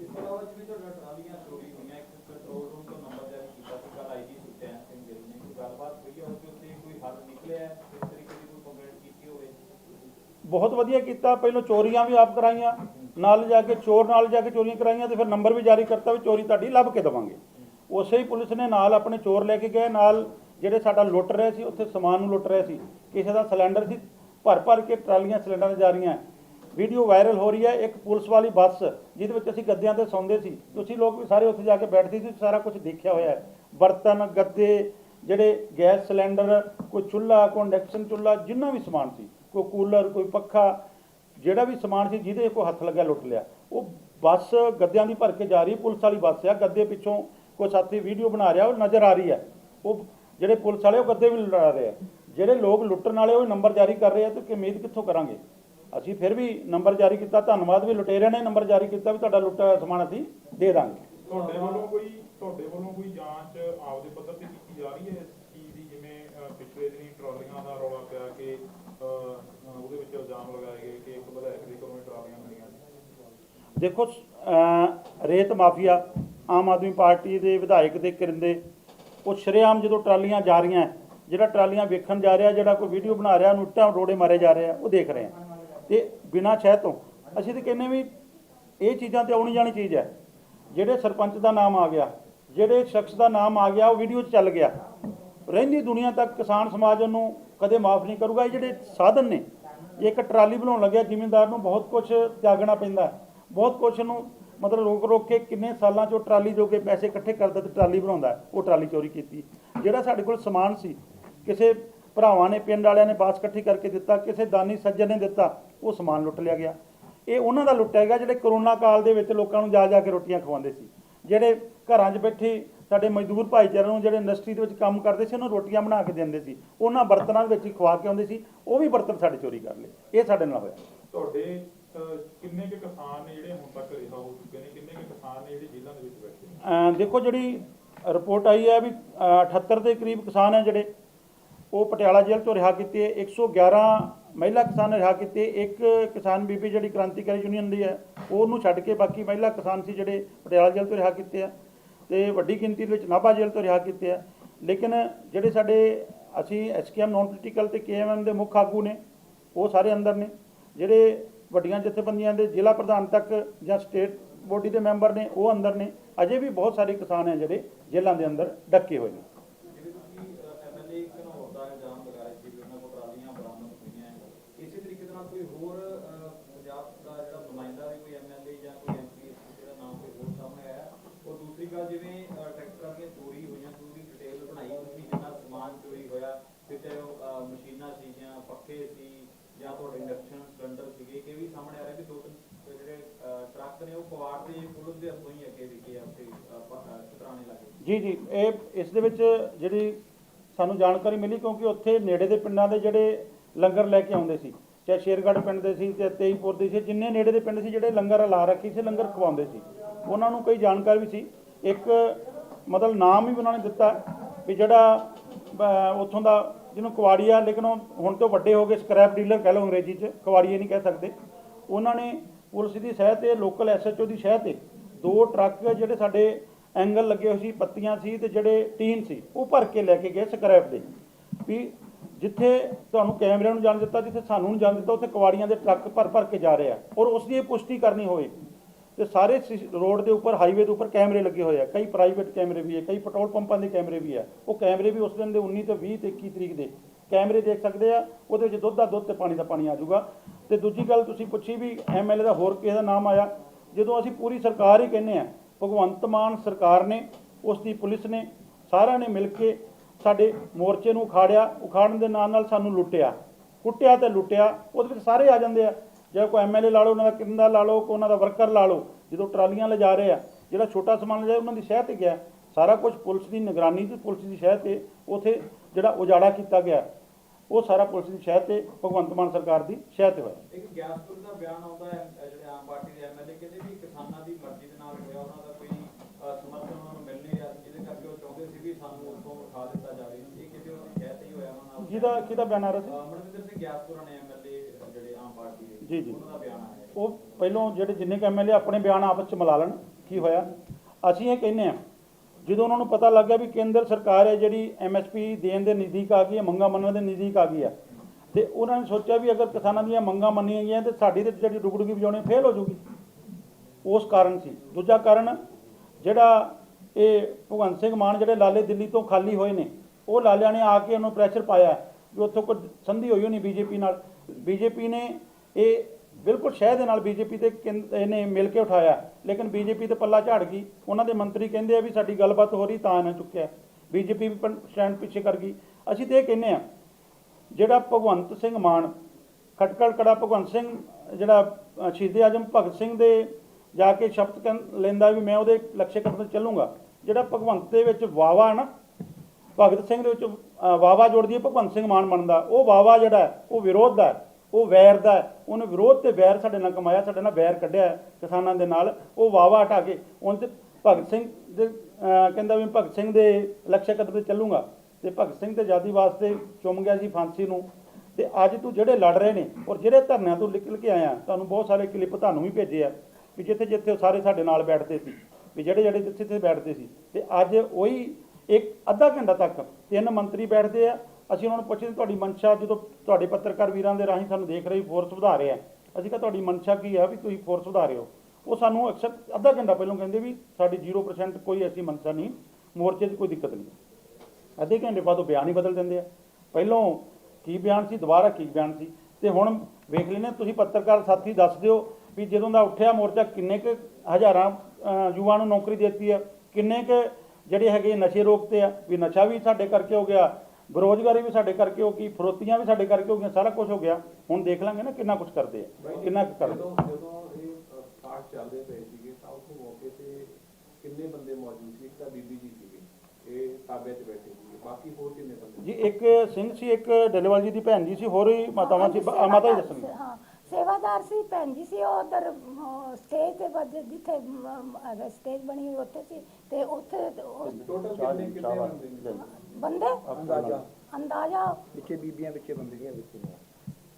ਇਸ ਤੋਂ ਇਲਾਵਾ ਜਿਵੇਂ ਤੁਹਾਡਾ ਟਰਾਲੀਆਂ ਚੋਰੀ ਹੋਈਆਂ ਇੱਕ ਕੰਟਰੋਲ ਰੂਮ ਤੋਂ ਨੰਬਰ ਜਾਰੀ ਕੀਤਾ ਸੀ ਕੱਲ ਆਈਜੀ ਸੁਖਚੈਨ ਸਿੰਘ ਗਿੱਲ ਨੇ ਕੋਈ ਗੱਲਬਾਤ ਹੋਈ ਹੈ ਉਸ ਦੇ ਉੱਤੇ ਕੋਈ ਹੱਲ ਨਿਕਲਿਆ ਹੈ ਇਸ ਤਰੀਕੇ ਦੀ ਕੋਈ ਕੰਪਲੇਂਟ ਕੀਤੀ ਹੋਵੇ ਬਹੁਤ ਵਧੀਆ ਕੀਤਾ, ਪਹਿਲਾਂ ਚੋਰੀਆਂ ਵੀ ਆਪ ਕਰਾਈਆਂ, ਨਾਲ ਜਾ ਕੇ ਚੋਰ ਨਾਲ ਜਾ ਕੇ ਚੋਰੀਆਂ ਕਰਾਈਆਂ ਤੇ ਫਿਰ ਨੰਬਰ ਵੀ ਜਾਰੀ ਕਰਤਾ ਵੀ ਚੋਰੀ ਤੁਹਾਡੀ ਲੱਭ ਕੇ ਦੇਵਾਂਗੇ। ਉਸੇ ਹੀ ਪੁਲਿਸ ਨੇ ਨਾਲ ਆਪਣੇ ਚੋਰ ਲੈ ਕੇ ਗਏ, ਨਾਲ ਜਿਹੜੇ ਸਾਡਾ ਲੁੱਟ ਰਹੇ ਸੀ, ਉੱਥੇ ਸਮਾਨ ਨੂੰ ਲੁੱਟ ਰਹੇ ਸੀ। ਕਿਸੇ ਦਾ ਸਿਲੰਡਰ ਸੀ, ਭਰ ਭਰ ਕੇ ਟਰਾਲੀਆਂ ਸਿਲੰਡਰਾਂ ਜਾ ਰਹੀਆਂ। ਵੀਡੀਓ ਵਾਇਰਲ ਹੋ ਰਹੀ ਹੈ, ਇੱਕ ਪੁਲਿਸ ਵਾਲੀ ਬੱਸ, ਜਿਹਦੇ ਵਿੱਚ ਅਸੀਂ ਗੱਦਿਆਂ ਤੇ ਸੌਂਦੇ ਸੀ। ਤੁਸੀਂ ਲੋਕ ਵੀ ਸਾਰੇ ਉੱਥੇ ਜਾ ਕੇ ਬੈਠਦੇ ਸੀ, ਸਾਰਾ ਕੁਝ ਦੇਖਿਆ ਹੋਇਆ ਹੈ। ਬਰਤਨ, ਗੱਦੇ, ਜਿਹੜੇ ਗੈਸ ਸਿਲੰਡਰ, ਕੋਈ ਚੁੱਲ੍ਹਾ, ਕੋਈ ਇੰਡਕਸ਼ਨ ਚੁੱਲ੍ਹਾ, ਜਿੰਨਾ ਵੀ ਸਮਾਨ ਸੀ। ਕੋਈ ਕੂਲਰ, ਕੋਈ ਪੱਖਾ, ਜਿਹੜਾ ਵੀ ਸਮਾਨ ਸੀ ਜਿਹਦੇ ਕੋਈ ਹੱਥ ਲੱਗਿਆ ਲੁੱਟ ਲਿਆ। ਉਹ ਬੱਸ ਗੱਦਿਆਂ ਦੀ ਭਰ ਕੇ ਜਾ ਰਹੀ, ਪੁਲਿਸ ਵਾਲੀ ਬੱਸ ਆ, ਗੱਦੇ ਪਿੱਛੋਂ ਕੋਈ ਸਾਥੀ ਵੀਡੀਓ ਬਣਾ ਰਿਹਾ, ਉਹ ਨਜ਼ਰ ਆ ਰਹੀ ਹੈ ਉਹ ਜਿਹੜੇ ਪੁਲਿਸ ਵਾਲੇ ਉਹ ਗੱਦੇ ਵੀ ਲੁਟਾ ਰਹੇ ਆ। ਜਿਹੜੇ ਲੋਕ ਲੁੱਟਣ ਵਾਲੇ, ਉਹ ਨੰਬਰ ਜਾਰੀ ਕਰ ਰਹੇ ਆ ਤੇ ਕਿ ਉਮੀਦ ਕਿੱਥੋਂ ਕਰਾਂਗੇ? ਅਸੀਂ ਫਿਰ ਵੀ ਨੰਬਰ ਜਾਰੀ ਕੀਤਾ, ਧੰਨਵਾਦ ਵੀ ਲੁਟੇਰਿਆਂ ਨੇ ਨੰਬਰ ਜਾਰੀ ਕੀਤਾ ਵੀ ਤੁਹਾਡਾ ਲੁੱਟਿਆ ਹੋਇਆ ਸਮਾਨ ਅਸੀਂ ਦੇ ਦਾਂਗੇ। ਤੁਹਾਡੇ ਵੱਲੋਂ ਕੋਈ, ਤੁਹਾਡੇ ਵੱਲੋਂ ਕੋਈ ਜਾਂਚ ਆਪਦੇ ਪੱਧਰ ਤੇ ਕੀਤੀ ਜਾ ਰਹੀ ਹੈ ਇਸ ਚੀਜ਼ ਦੀ? ਜਿਵੇਂ ਪਿਛਲੇ ਦਿਨੀ ਟਰਾਲੀਆਂ ਦਾ ਰੌਲਾ ਪਿਆ ਕਿ ਉਹਦੇ ਵਿੱਚ ਇਲਜ਼ਾਮ ਲਗਾਏ ਗਏ ਕਿ ਇੱਕ ਵਿਧਾਇਕ ਦੇ ਘਰੋਂ ਟਰਾਲੀਆਂ ਮਿਲੀਆਂ ਦੇਖੋ ਅਹ, ਰੇਤ ਮਾਫੀਆ ਆਮ ਆਦਮੀ ਪਾਰਟੀ ਦੇ ਵਿਧਾਇਕ ਦੇ ਕਰਿੰਦੇ ਉਹ ਸ਼ਰੇਆਮ ਜਦੋਂ ਟਰਾਲੀਆਂ ਜਾ ਰਹੀਆਂ ਹੈ, ਜਿਹੜਾ ਟਰਾਲੀਆਂ ਵੇਖਣ ਜਾ ਰਿਹਾ ਜਿਹੜਾ ਕੋਈ ਵੀਡੀਓ ਬਣਾ ਰਿਹਾ ਉਹਨੂੰ ਇੱਟਾਂ ਰੋੜੇ ਮਾਰੇ ਜਾ ਰਿਹਾ ਉਹ ਦੇਖ ਰਹੇ ਆ। ਤੇ ਬਿਨਾਂ ਸ਼ਹਿ ਤੋਂ ਅਸੀਂ ਤਾਂ ਕਹਿੰਦੇ ਵੀ ਇਹ ਚੀਜ਼ਾਂ ਤੇ ਆਉਣੀ ਜਾਣੀ ਚੀਜ਼ ਹੈ। ਜਿਹੜੇ ਸਰਪੰਚ ਦਾ ਨਾਮ ਆ ਗਿਆ ਜਿਹੜੇ ਸ਼ਖਸ ਦਾ ਨਾਮ ਆ ਗਿਆ ਉਹ ਵੀਡੀਓ 'ਚ ਚੱਲ ਗਿਆ। ਰਹਿੰਦੀ ਦੁਨੀਆ ਤੱਕ ਕਿਸਾਨ ਸਮਾਜ ਉਹਨੂੰ ਕਦੇ ਮਾਫ ਨਹੀਂ ਕਰੂਗਾ। ਇਹ ਜਿਹੜੇ ਸਾਧਨ ਨੇ ਇੱਕ ਟਰਾਲੀ ਬਣਾਉਣ ਲੱਗਿਆ। ਜ਼ਿਮੀਂਦਾਰ ਨੂੰ ਬਹੁਤ ਕੁਝ ਤਿਆਗਣਾ ਪੈਂਦਾ ਹੈ। ਬਹੁਤ ਕੁਝ ਨੂੰ ਮਤਲਬ ਰੋਕ ਰੋਕ ਕੇ ਕਿੰਨੇ ਸਾਲਾਂ 'ਚੋਂ ਟਰਾਲੀ ਜੋ ਕੇ ਪੈਸੇ ਇਕੱਠੇ ਕਰਦਾ ਤੇ ਟਰਾਲੀ ਬਣਾਉਂਦਾ ਉਹ ਟਰਾਲੀ ਚੋਰੀ ਕੀਤੀ। ਜਿਹੜਾ ਸਾਡੇ ਕੋਲ ਸਮਾਨ ਸੀ, ਕਿਸੇ ਭਰਾਵਾਂ ਨੇ, ਪਿੰਡ ਵਾਲਿਆਂ ਨੇ ਬਾਸ ਇਕੱਠੀ ਕਰਕੇ ਦਿੱਤਾ, ਕਿਸੇ ਦਾਨੀ ਸੱਜਣ ਨੇ ਦਿੱਤਾ, ਉਹ ਸਮਾਨ ਲੁੱਟ ਲਿਆ ਗਿਆ। ਇਹ ਉਹਨਾਂ ਦਾ ਲੁੱਟਿਆ ਗਿਆ ਜਿਹੜੇ ਕਰੋਨਾ ਕਾਲ ਦੇ ਵਿੱਚ ਲੋਕਾਂ ਨੂੰ ਜਾ ਜਾ ਕੇ ਰੋਟੀਆਂ ਖਵਾਉਂਦੇ ਸੀ। ਜਿਹੜੇ ਘਰਾਂ 'ਚ ਬੈਠੇ ਸਾਡੇ ਮਜ਼ਦੂਰ ਭਾਈਚਾਰੇ ਨੂੰ ਜਿਹੜੇ ਇੰਡਸਟਰੀ ਦੇ ਵਿੱਚ ਕੰਮ ਕਰਦੇ ਸੀ ਉਹਨੂੰ ਰੋਟੀਆਂ ਬਣਾ ਕੇ ਦਿੰਦੇ ਸੀ। ਉਹਨਾਂ ਬਰਤਨਾਂ ਦੇ ਵਿੱਚ ਹੀ ਖਵਾ ਕੇ ਆਉਂਦੇ ਸੀ। ਉਹ ਵੀ ਬਰਤਨ ਸਾਡੇ ਚੋਰੀ ਕਰ ਲਏ। ਇਹ ਸਾਡੇ ਨਾਲ ਹੋਇਆ। ਤੁਹਾਡੇ ਕਿੰਨੇ ਕੁ ਕਿਸਾਨ ਨੇ ਜਿਹੜੇ ਹੁਣ ਤੱਕ ਰਿਹਾ ਹੋ ਚੁੱਕੇ ਨੇ? ਕਿੰਨੇ ਕੁ ਕਿਸਾਨ ਨੇ ਜਿਹੜੇ ਜੇਲ੍ਹਾਂ ਦੇ ਵਿੱਚ ਬੈਠੇ ਨੇ? ਦੇਖੋ ਜਿਹੜੀ ਰਿਪੋਰਟ ਆਈ ਹੈ ਵੀ ਅ, 78 ਦੇ ਕਰੀਬ ਕਿਸਾਨ ਹੈ ਜਿਹੜੇ ਉਹ ਪਟਿਆਲਾ ਜੇਲ੍ਹ ਤੋਂ ਰਿਹਾ ਕੀਤੇ 111 ਮਹਿਲਾ ਕਿਸਾਨ ਰਿਹਾ ਕੀਤੇ ਇੱਕ ਕਿਸਾਨ ਬੀਬੀ ਜਿਹੜੀ ਕ੍ਰਾਂਤੀਕਾਰੀ ਯੂਨੀਅਨ ਦੀ ਹੈ ਉਹਨੂੰ ਛੱਡ ਕੇ ਬਾਕੀ ਮਹਿਲਾ ਕਿਸਾਨ ਸੀ ਜਿਹੜੇ ਪਟਿਆਲਾ ਜੇਲ੍ਹ ਤੋਂ ਰਿਹਾ ਕੀਤੇ ਆ। ਤੇ ਵੱਡੀ ਗਿਣਤੀ ਦੇ ਵਿੱਚ ਨਾਭਾ ਜੇਲ੍ਹ ਤੋਂ ਰਿਹਾ ਕੀਤੇ ਆ। ਲੇਕਿਨ ਜਿਹੜੇ ਸਾਡੇ ਅਸੀਂ ਐਸਕੇਐਮ ਨਾਨ ਪੋਲੀਟੀਕਲ ਤੇ ਕੇਐਮਐਮ ਦੇ ਮੁੱਖ ਆਗੂ ਨੇ, ਉਹ ਸਾਰੇ ਅੰਦਰ ਨੇ। ਜਿਹੜੇ ਵੱਡੀਆਂ ਜਥੇਬੰਦੀਆਂ ਦੇ ਜ਼ਿਲ੍ਹਾ ਪ੍ਰਧਾਨ ਤੱਕ ਜਾਂ ਸਟੇਟ ਬੋਡੀ ਦੇ ਮੈਂਬਰ ਨੇ, ਉਹ ਅੰਦਰ ਨੇ। ਅਜੇ ਵੀ ਬਹੁਤ ਸਾਰੇ ਕਿਸਾਨ ਹੈ ਜਿਹੜੇ ਜੇਲ੍ਹਾਂ ਦੇ ਅੰਦਰ ਡੱਕੇ ਹੋਏ ਨੇ ਜਿਵੇਂ ਤੁਸੀਂ ਐਮਐਲਏ ਘਨੌਰ ਦਾ ਇਲਜ਼ਾਮ ਲਗਾ ਰਹੇ ਸੀ ਵੀ ਉਹਨਾਂ ਕੋਲ ਟਰਾਲੀਆਂ ਬਰਾਮਦ ਹੋਈਆਂ ਹੈ। ਇਸੇ ਤਰੀਕੇ ਦੇ ਨਾਲ ਕੋਈ ਹੋਰ ਅਹ, ਪੰਜਾਬ ਦਾ ਜਿਹੜਾ ਨੁਮਾਇੰਦਾ ਵੀ ਕੋਈ ਐਮਐਲਏ ਜਾਂ ਕੋਈ ਐਮਪੀ ਜਿਹਦਾ ਨਾਮ ਕੋਈ ਹੋਰ ਸਾਹਮਣੇ ਆਇਆ ਔਰ ਦੂਸਰੀ ਗੱਲ ਜਿਵੇਂ ਅਹ, ਟਰੈਕਟਰਾਂ ਦੀਆਂ ਚੋਰੀ ਹੋਈਆਂ ਪੂਰੀ ਡਿਟੇਲ ਬਣਾਈ ਹੋਈ ਸੀ ਜਿੰਨਾ ਸਮਾਨ ਚੋਰੀ ਹੋਇਆ ਫਿਰ ਚਾਹੇ ਉਹ ਅਹ, ਮਸ਼ੀਨਾਂ ਸੀ ਜਾਂ ਪੱਖੇ ਸੀ ਜਾਂ ਤੁਹਾਡੇ ਇੰਡਕਸ਼ਨ ਸਿਲੰਡਰ ਸੀਗੇ, ਇਹ ਵੀ ਸਾਹਮਣੇ ਆ ਰਿਹਾ ਕਿ ਦੋ ਤਿੰਨ ਜਿਹੜੇ ਟਰੱਕ ਨੇ ਉਹ ਕਵਾੜ ਦੇ ਪੁਲਿਸ ਦੇ ਹੱਥੋਂ ਹੀ ਅੱਗੇ ਵਿਕੇ ਆ ਚਤਰਾਣੇ ਲੱਗੇ। ਜੀ ਜੀ, ਇਹ ਇਸ ਦੇ ਵਿੱਚ ਜਿਹੜੀ ਸਾਨੂੰ ਜਾਣਕਾਰੀ ਮਿਲੀ ਕਿਉਂਕਿ ਉੱਥੇ ਨੇੜੇ ਦੇ ਪਿੰਡਾਂ ਦੇ ਜਿਹੜੇ ਲੰਗਰ ਲੈ ਕੇ ਆਉਂਦੇ ਸੀ, ਚਾਹੇ ਸ਼ੇਰਗੜ੍ਹ ਪਿੰਡ ਦੇ ਸੀ ਤੇ ਤੇਈਪੁਰ ਦੇ ਸੀ, ਜਿੰਨੇ ਨੇੜੇ ਦੇ ਪਿੰਡ ਸੀ ਜਿਹੜੇ ਲੰਗਰ ਲਾ ਰੱਖੀ ਸੀ, ਲੰਗਰ ਖਵਾਉਂਦੇ ਸੀ, ਉਹਨਾਂ ਨੂੰ ਕਈ ਜਾਣਕਾਰੀ ਵੀ ਸੀ। ਇੱਕ ਮਤਲਬ ਨਾਮ ਵੀ ਉਹਨਾਂ ਨੇ ਦਿੱਤਾ ਵੀ ਜਿਹੜਾ ਉੱਥੋਂ ਦਾ ਜਿਹਨੂੰ ਕੁਆੜੀਆ ਲੇਕਿਨ ਉਹ ਹੁਣ ਤੋਂ ਵੱਡੇ ਹੋ ਗਏ ਸਕ੍ਰੈਪ ਡੀਲਰ ਕਹਿ ਲਓ ਅੰਗਰੇਜ਼ੀ 'ਚ ਕੁਆੜੀਏ ਨਹੀਂ ਕਹਿ ਸਕਦੇ। ਉਹਨਾਂ ਨੇ ਪੁਲਿਸ ਦੀ ਸਹਿ ਤੇ ਲੋਕਲ ਐਸਐਚਓ ਦੀ ਸਹਿ ਤੇ ਦੋ ਟਰੱਕ ਜਿਹੜੇ ਸਾਡੇ ਐਂਗਲ ਲੱਗੇ ਹੋਏ ਸੀ, ਪੱਤੀਆਂ ਸੀ ਤੇ ਜਿਹੜੇ ਟੀਨ ਸੀ, ਉਹ ਭਰ ਕੇ ਲੈ ਕੇ ਗਏ ਸਕ੍ਰੈਪ ਦੇ। ਵੀ ਜਿੱਥੇ ਤੁਹਾਨੂੰ ਕੈਮਰਿਆਂ ਨੂੰ ਜਾਣ ਦਿੱਤਾ, ਜਿੱਥੇ ਸਾਨੂੰ ਨਹੀਂ ਜਾਣ ਦਿੱਤਾ, ਉੱਥੇ ਕਵਾੜੀਆਂ ਦੇ ਟਰੱਕ ਭਰ ਭਰ ਕੇ ਜਾ ਰਹੇ ਆ। ਔਰ ਉਸ ਦੀ ਇਹ ਪੁਸ਼ਟੀ ਕਰਨੀ ਹੋਵੇ ਤੇ ਸਾਰੇ ਰੋਡ ਦੇ ਉੱਪਰ ਹਾਈਵੇ ਦੇ ਉੱਪਰ ਕੈਮਰੇ ਲੱਗੇ ਹੋਏ ਆ। ਕਈ ਪ੍ਰਾਈਵੇਟ ਕੈਮਰੇ ਵੀ ਹੈ, ਕਈ ਪੈਟਰੋਲ ਪੰਪਾਂ ਦੇ ਕੈਮਰੇ ਵੀ ਆ ਉਹ ਕੈਮਰੇ ਵੀ ਉਸ ਦਿਨ ਦੇ 19 ਤੇ 20 ਤੇ 21 ਤਰੀਕ ਦੇ। ਕੈਮਰੇ ਦੇਖ ਸਕਦੇ ਆ, ਉਹਦੇ ਵਿੱਚ ਦੁੱਧ ਦਾ ਦੁੱਧ ਤੇ ਪਾਣੀ ਦਾ ਪਾਣੀ ਆ ਜਾਊਗਾ। ਤੇ ਦੂਜੀ ਗੱਲ ਤੁਸੀਂ ਪੁੱਛੀ ਵੀ ਐਮਐਲਏ ਦਾ ਹੋਰ ਕਿਸੇ ਦਾ ਨਾਮ ਆਇਆ? ਜਦੋਂ ਅਸੀਂ ਪੂਰੀ ਸਰਕਾਰ ਹੀ ਕਹਿੰਦੇ ਆ, ਭਗਵੰਤ ਮਾਨ ਸਰਕਾਰ ਨੇ ਉਸ ਦੀ ਪੁਲਿਸ ਨੇ, ਸਾਰਿਆਂ ਨੇ ਮਿਲ ਕੇ ਸਾਡੇ ਮੋਰਚੇ ਨੂੰ ਉਖਾੜਿਆ। ਉਖਾੜਨ ਦੇ ਨਾਲ ਨਾਲ ਸਾਨੂੰ ਲੁੱਟਿਆ। ਕੁੱਟਿਆ ਤੇ ਲੁੱਟਿਆ, ਉਹਦੇ ਵਿੱਚ ਸਾਰੇ ਆ ਜਾਂਦੇ ਆ। ਜੇ ਕੋਈ ਐਮਐਲਏ ਲਾ ਲਓ ਉਹਨਾਂ ਦਾ ਕਿੰਦਾ ਲਾ ਲਓ ਕੋਈ ਉਹਨਾਂ ਦਾ ਵਰਕਰ ਲਾ ਲਓ ਜਦੋਂ ਟਰਾਲੀਆਂ ਲਿਜਾ ਰਹੇ ਆ ਜਿਹੜਾ ਛੋਟਾ ਸਮਾਨ ਲਿਜਾਇਆ ਉਹਨਾਂ ਦੀ ਸ਼ਹਿ ਤੇ ਗਿਆ। ਸਾਰਾ ਕੁਝ ਪੁਲਿਸ ਦੀ ਨਿਗਰਾਨੀ ਤੇ ਪੁਲਿਸ ਦੀ ਸ਼ਹਿ ਤੇ ਉਥੇ ਜਿਹੜਾ ਉਜਾੜਾ ਕੀਤਾ ਗਿਆ ਉਹ ਸਾਰਾ ਪੁਲਿਸ ਦੀ ਸ਼ਹਿ ਤੇ ਭਗਵੰਤ ਮਾਨ ਸਰਕਾਰ ਦੀ ਸ਼ਹਿ ਤੇ ਹੋਇਆ। ਇੱਕ ਗਿਆਸਪੁਰ ਦਾ ਬਿਆਨ ਆਉਂਦਾ ਹੈ ਅਹ ਜਿਹੜੇ ਆਮ ਪਾਰਟੀ ਦੇ ਐਮਐਲਏ ਕਹਿੰਦੇ ਵੀ ਕਿਸਾਨਾਂ ਦੀ ਮਰਜ਼ੀ ਦੇ ਨਾਲ ਹੋਇਆ ਉਹਨਾਂ ਦਾ ਕੋਈ ਅਹ, ਸਮਰਥਨ ਉਹਨਾਂ ਨੂੰ ਮਿਲ ਨਹੀਂ ਰਿਹਾ ਸੀ, ਜਿਹਦੇ ਕਰਕੇ ਉਹ ਚਾਹੁੰਦੇ ਸੀ ਵੀ ਸਾਨੂੰ ਉੱਥੋਂ ਉਠਾ ਦਿੱਤਾ ਜਾਵੇ। ਇਹ ਕਿਤੇ ਉਹਨਾਂ ਦੀ ਸ਼ਹਿ ਤੇ ਹੀ ਹੋਇਆ ਉਹਨਾਂ ਨਾਲ। ਜਿਹਦਾ ਕਿਹਦਾ ਬਿਆਨ ਆ ਰਿਹਾ ਸੀ? ਅਹ, ਮਨਵਿੰਦਰ ਸਿੰਘ ਗਿਆਸਪੁਰਾ ਨੇ ਐਮਐਲਏ ਜਿਹੜੇ ਆਮ ਪਾਰਟੀ ਦੇ ਜੀ, ਜੀ। ਉਹ ਪਹਿਲੋਂ ਜਿਹੜੇ ਜਿੰਨੇ ਕੁ ਐਮਐਲਏ ਆਪਣੇ ਬਿਆਨ ਆਪਸ ਚ ਮਿਲਾ ਲੈਣ ਕੀ ਹੋਇਆ? ਅਸੀਂ ਇਹ ਕਹਿੰਦੇ ਆ ਜਦੋਂ ਉਹਨਾਂ ਨੂੰ ਪਤਾ ਲੱਗ ਗਿਆ ਵੀ ਕੇਂਦਰ ਸਰਕਾਰ ਹੈ ਜਿਹੜੀ ਐਮਐਸਪੀ ਦੇਣ ਦੇ ਨਜ਼ਦੀਕ ਆ ਗਈ ਹੈ ਮੰਗਾਂ ਮੰਨਣ ਦੇ ਨਜ਼ਦੀਕ ਆ ਗਈ ਹੈ ਤੇ ਉਹਨਾਂ ਨੇ ਸੋਚਿਆ ਵੀ ਅਗਰ ਕਿਸਾਨਾਂ ਦੀਆਂ ਮੰਗਾਂ ਮੰਨੀਆਂ ਗਈਆਂ ਤੇ ਸਾਡੀ ਤੇ ਜਿਹੜੀ ਡੁਗਡੁਗੀ ਵਜਾਉਣੀ ਫੇਲ ਹੋ ਜੂਗੀ। ਉਸ ਕਾਰਨ ਸੀ। ਦੂਜਾ ਕਾਰਨ ਜਿਹੜਾ ਇਹ ਭਗਵੰਤ ਸਿੰਘ ਮਾਨ ਜਿਹੜੇ ਲਾਲੇ ਦਿੱਲੀ ਤੋਂ ਖਾਲੀ ਹੋਏ ਨੇ ਉਹ ਲਾਲਿਆਂ ਨੇ ਆ ਕੇ ਉਹਨੂੰ ਪ੍ਰੈਸ਼ਰ ਪਾਇਆ ਵੀ ਉੱਥੋਂ ਕੋਈ ਸੰਧੀ ਹੋਈ ਹੋਣੀ ਬੀਜੇਪੀ ਨਾਲ। ਬੀਜੇਪੀ ਨੇ ਇਹ ਬਿਲਕੁਲ ਸ਼ਹਿ ਦੇ ਨਾਲ ਬੀਜੇਪੀ ਤੇ ਕੇਂਦ- ਇਹਨੇ ਮਿਲ ਕੇ ਉਠਾਇਆ। ਲੇਕਿਨ ਬੀਜੇਪੀ ਤੇ ਪੱਲਾ ਝਾੜ ਗਈ। ਉਹਨਾਂ ਦੇ ਮੰਤਰੀ ਕਹਿੰਦੇ ਆ ਵੀ ਸਾਡੀ ਗੱਲਬਾਤ ਹੋ ਰਹੀ ਤਾਂ ਇਹਨਾਂ ਚੁੱਕਿਆ। ਬੀਜੇਪੀ ਵੀ ਸਟੈਂਡ ਪਿੱਛੇ ਕਰ ਗਈ। ਅਸੀਂ ਤੇ ਇਹ ਕਹਿੰਦੇ ਆ ਜਿਹੜਾ ਭਗਵੰਤ ਸਿੰਘ ਮਾਨ ਖਟਕੜ ਕੜਾ ਭਗਵੰਤ ਸਿੰਘ ਜਿਹੜਾ ਸ਼ਹੀਦੇ ਆਜਮ ਭਗਤ ਸਿੰਘ ਦੇ ਜਾ ਕੇ ਸ਼ਬਦ ਕਹਿੰ- ਲੈਂਦਾ ਵੀ ਮੈਂ ਉਹਦੇ ਲਕਸ਼ਯ ਕਰਨ ਤੇ ਚੱਲੂੰਗਾ। ਜਿਹੜਾ ਭਗਵੰਤ ਦੇ ਵਿੱਚ ਵਾਵਾ ਨਾ ਭਗਤ ਸਿੰਘ ਦੇ ਵਿੱਚ ਅ, ਵਾਵਾ ਜੋੜਦੀ ਹੈ ਭਗਵੰਤ ਸਿੰਘ ਮਾਨ ਬਣਦਾ। ਉਹ ਵਾਵਾ ਜਿਹੜਾ ਉਹ ਵਿਰੋਧ ਦਾ ਉਹ ਵੈਰ ਦਾ ਉਹਨੇ ਵਿਰੋਧ ਤੇ ਵੈਰ ਸਾਡੇ ਨਾਲ ਕਮਾਇਆ, ਸਾਡੇ ਨਾਲ ਵੈਰ ਕੱਢਿਆ ਕਿਸਾਨਾਂ ਦੇ ਨਾਲ। ਉਹ ਵਾਵਾ ਹਟਾ ਕੇ ਉਹਨਾਂ ਤੇ ਭਗਤ ਸਿੰਘ ਦੇ ਕਹਿੰਦਾ ਵੀ ਭਗਤ ਸਿੰਘ ਦੇ ਲਕਸ਼ਯ ਕਦਮ ਤੇ ਚੱਲੂਗਾ। ਤੇ ਭਗਤ ਸਿੰਘ ਤੇ ਆਜ਼ਾਦੀ ਵਾਸਤੇ ਚੁੰਮ ਗਿਆ ਸੀ ਫਾਂਸੀ ਨੂੰ। ਤੇ ਅੱਜ ਤੂੰ ਜਿਹੜੇ ਲੜ ਰਹੇ ਨੇ ਔਰ ਜਿਹੜੇ ਧਰਨਿਆਂ ਤੋਂ ਨਿਕਲ ਕੇ ਆਇਆ, ਤੁਹਾਨੂੰ ਬਹੁਤ ਸਾਰੇ ਕਲਿੱਪ ਤੁਹਾਨੂੰ ਵੀ ਭੇਜੇ ਆ ਵੀ ਜਿੱਥੇ ਜਿੱਥੇ ਉਹ ਸਾਰੇ ਸਾਡੇ ਨਾਲ ਬੈਠਦੇ ਸੀ, ਵੀ ਜਿਹੜੇ ਜਿਹੜੇ ਜਿੱਥੇ ਜਿੱਥੇ ਬੈਠਦੇ ਸੀ। ਤੇ ਅੱਜ ਉਹੀ ਇੱਕ ਅੱਧਾ ਘੰਟਾ ਤੱਕ ਤਿੰਨ ਮੰਤਰੀ ਬੈਠਦੇ ਆ ਅਸੀਂ ਉਹਨਾਂ ਨੂੰ ਪੁੱਛਦੇ ਤੁਹਾਡੀ ਮਨਸ਼ਾ ਜਦੋਂ ਤੁਹਾਡੇ ਪੱਤਰਕਾਰ ਵੀਰਾਂ ਦੇ ਰਾਹੀਂ ਸਾਨੂੰ ਦੇਖ ਰਹੀ ਫੋਰਸ ਵਧਾ ਰਿਹਾ ਅਸੀਂ ਕਿਹਾ ਤੁਹਾਡੀ ਮਨਸ਼ਾ ਕੀ ਆ ਵੀ ਤੁਸੀਂ ਫੋਰਸ ਵਧਾ ਰਹੇ ਹੋ? ਉਹ ਸਾਨੂੰ ਅਕਸਰ ਅੱਧਾ ਘੰਟਾ ਪਹਿਲਾਂ ਕਹਿੰਦੇ ਵੀ ਸਾਡੀ 0% ਕੋਈ ਐਸੀ ਮਨਸ਼ਾ ਨਹੀਂ ਮੋਰਚੇ 'ਚ ਕੋਈ ਦਿੱਕਤ ਨਹੀਂ। ਅੱਧੇ ਘੰਟੇ ਬਾਅਦ ਉਹ ਬਿਆਨ ਹੀ ਬਦਲ ਦਿੰਦੇ ਆ। ਪਹਿਲੋਂ ਕੀ ਬਿਆਨ ਸੀ? ਦੁਬਾਰਾ ਕੀ ਬਿਆਨ ਸੀ? ਤੇ ਹੁਣ ਵੇਖ ਲੈਨੇ ਤੁਸੀਂ ਪੱਤਰਕਾਰ ਸਾਥੀ ਦੱਸ ਦਿਓ ਵੀ ਜਦੋਂ ਦਾ ਉੱਠਿਆ ਮੋਰਚਾ ਕਿੰਨੇ ਕੁ ਹਜ਼ਾਰਾਂ ਅ, ਯੁਵਾ ਨੂੰ ਨੌਕਰੀ ਦਿੱਤੀ ਆ ਕਿੰਨੇ ਕੁ ਜਿਹੜੇ ਹੈਗੇ ਨਸ਼ੇ ਰੋਕਤੇ ਆ? ਵੀ ਨਸ਼ਾ ਵੀ ਸਾਡੇ ਕਰਕੇ ਹੋ ਗਿਆ। ਬੇਰੁਜ਼ਗਾਰੀ ਵੀ ਸਾਡੇ ਕਰਕੇ ਹੋ ਗਈ ਫਰੋਤੀਆਂ ਵੀ ਸਾਡੇ ਕਰਕੇ ਹੋ ਗਈਆਂ ਸਾਰਾ ਕੁਝ ਹੋ ਗਿਆ। ਹੁਣ ਦੇਖ ਲਾਂਗੇ ਨਾ ਕਿੰਨਾ ਕੁਝ ਕਰਦੇ ਆ ਕਿੰਨਾ ਕੁ ਕਰਦੇ ਜਦੋਂ ਜਦੋਂ ਇਹ ਪਾਠ ਚੱਲਦੇ ਪਏ ਸੀਗੇ ਤਾਂ ਉਸ ਮੌਕੇ ਤੇ ਕਿੰਨੇ ਬੰਦੇ ਮੌਜੂਦ ਸੀ? ਇੱਕ ਤਾਂ ਬੀਬੀ ਜੀ ਸੀਗੇ ਇਹ ਤਾਬੇ 'ਚ ਬੈਠੇ ਸੀਗੇ ਬਾਕੀ ਹੋਰ ਕਿੰਨੇ ਬੰਦੇ? ਜੀ ਇੱਕ ਸਿੰਘ ਸੀ ਇੱਕ ਡੱਲੇਵਾਲ ਜੀ ਦੀ ਭੈਣ ਜੀ ਸੀ ਹੋਰ ਵੀ ਮਾਤਾਵਾਂ ਸੀ ਮਾਤਾ ਹੀ ਦੱਸਣਗੇ। ਹਾਂ। ਸੇਵਾਦਾਰ ਸੀ ਭੈਣ ਜੀ ਸੀ ਉਹ ਉਧਰ ਸਟੇਜ ਤੇ ਵੱਜ ਜਿੱਥੇ ਸਟੇਜ ਬਣੀ ਹੋਈ ਉੱਥੇ ਸੀ ਤੇ ਉੱਥੇ ਉਹ ਟੋਟਲ ਕਿੰਨੇ ਕਿੰਨੇ ਬੰਦੇ ਨੇ? ਬੰਦੇ? ਅੰਦਾਜ਼ਾ। ਅੰਦਾਜ਼ਾ? ਵਿੱਚੇ ਬੀਬੀਆਂ ਵਿੱਚੇ ਬੰਦੇ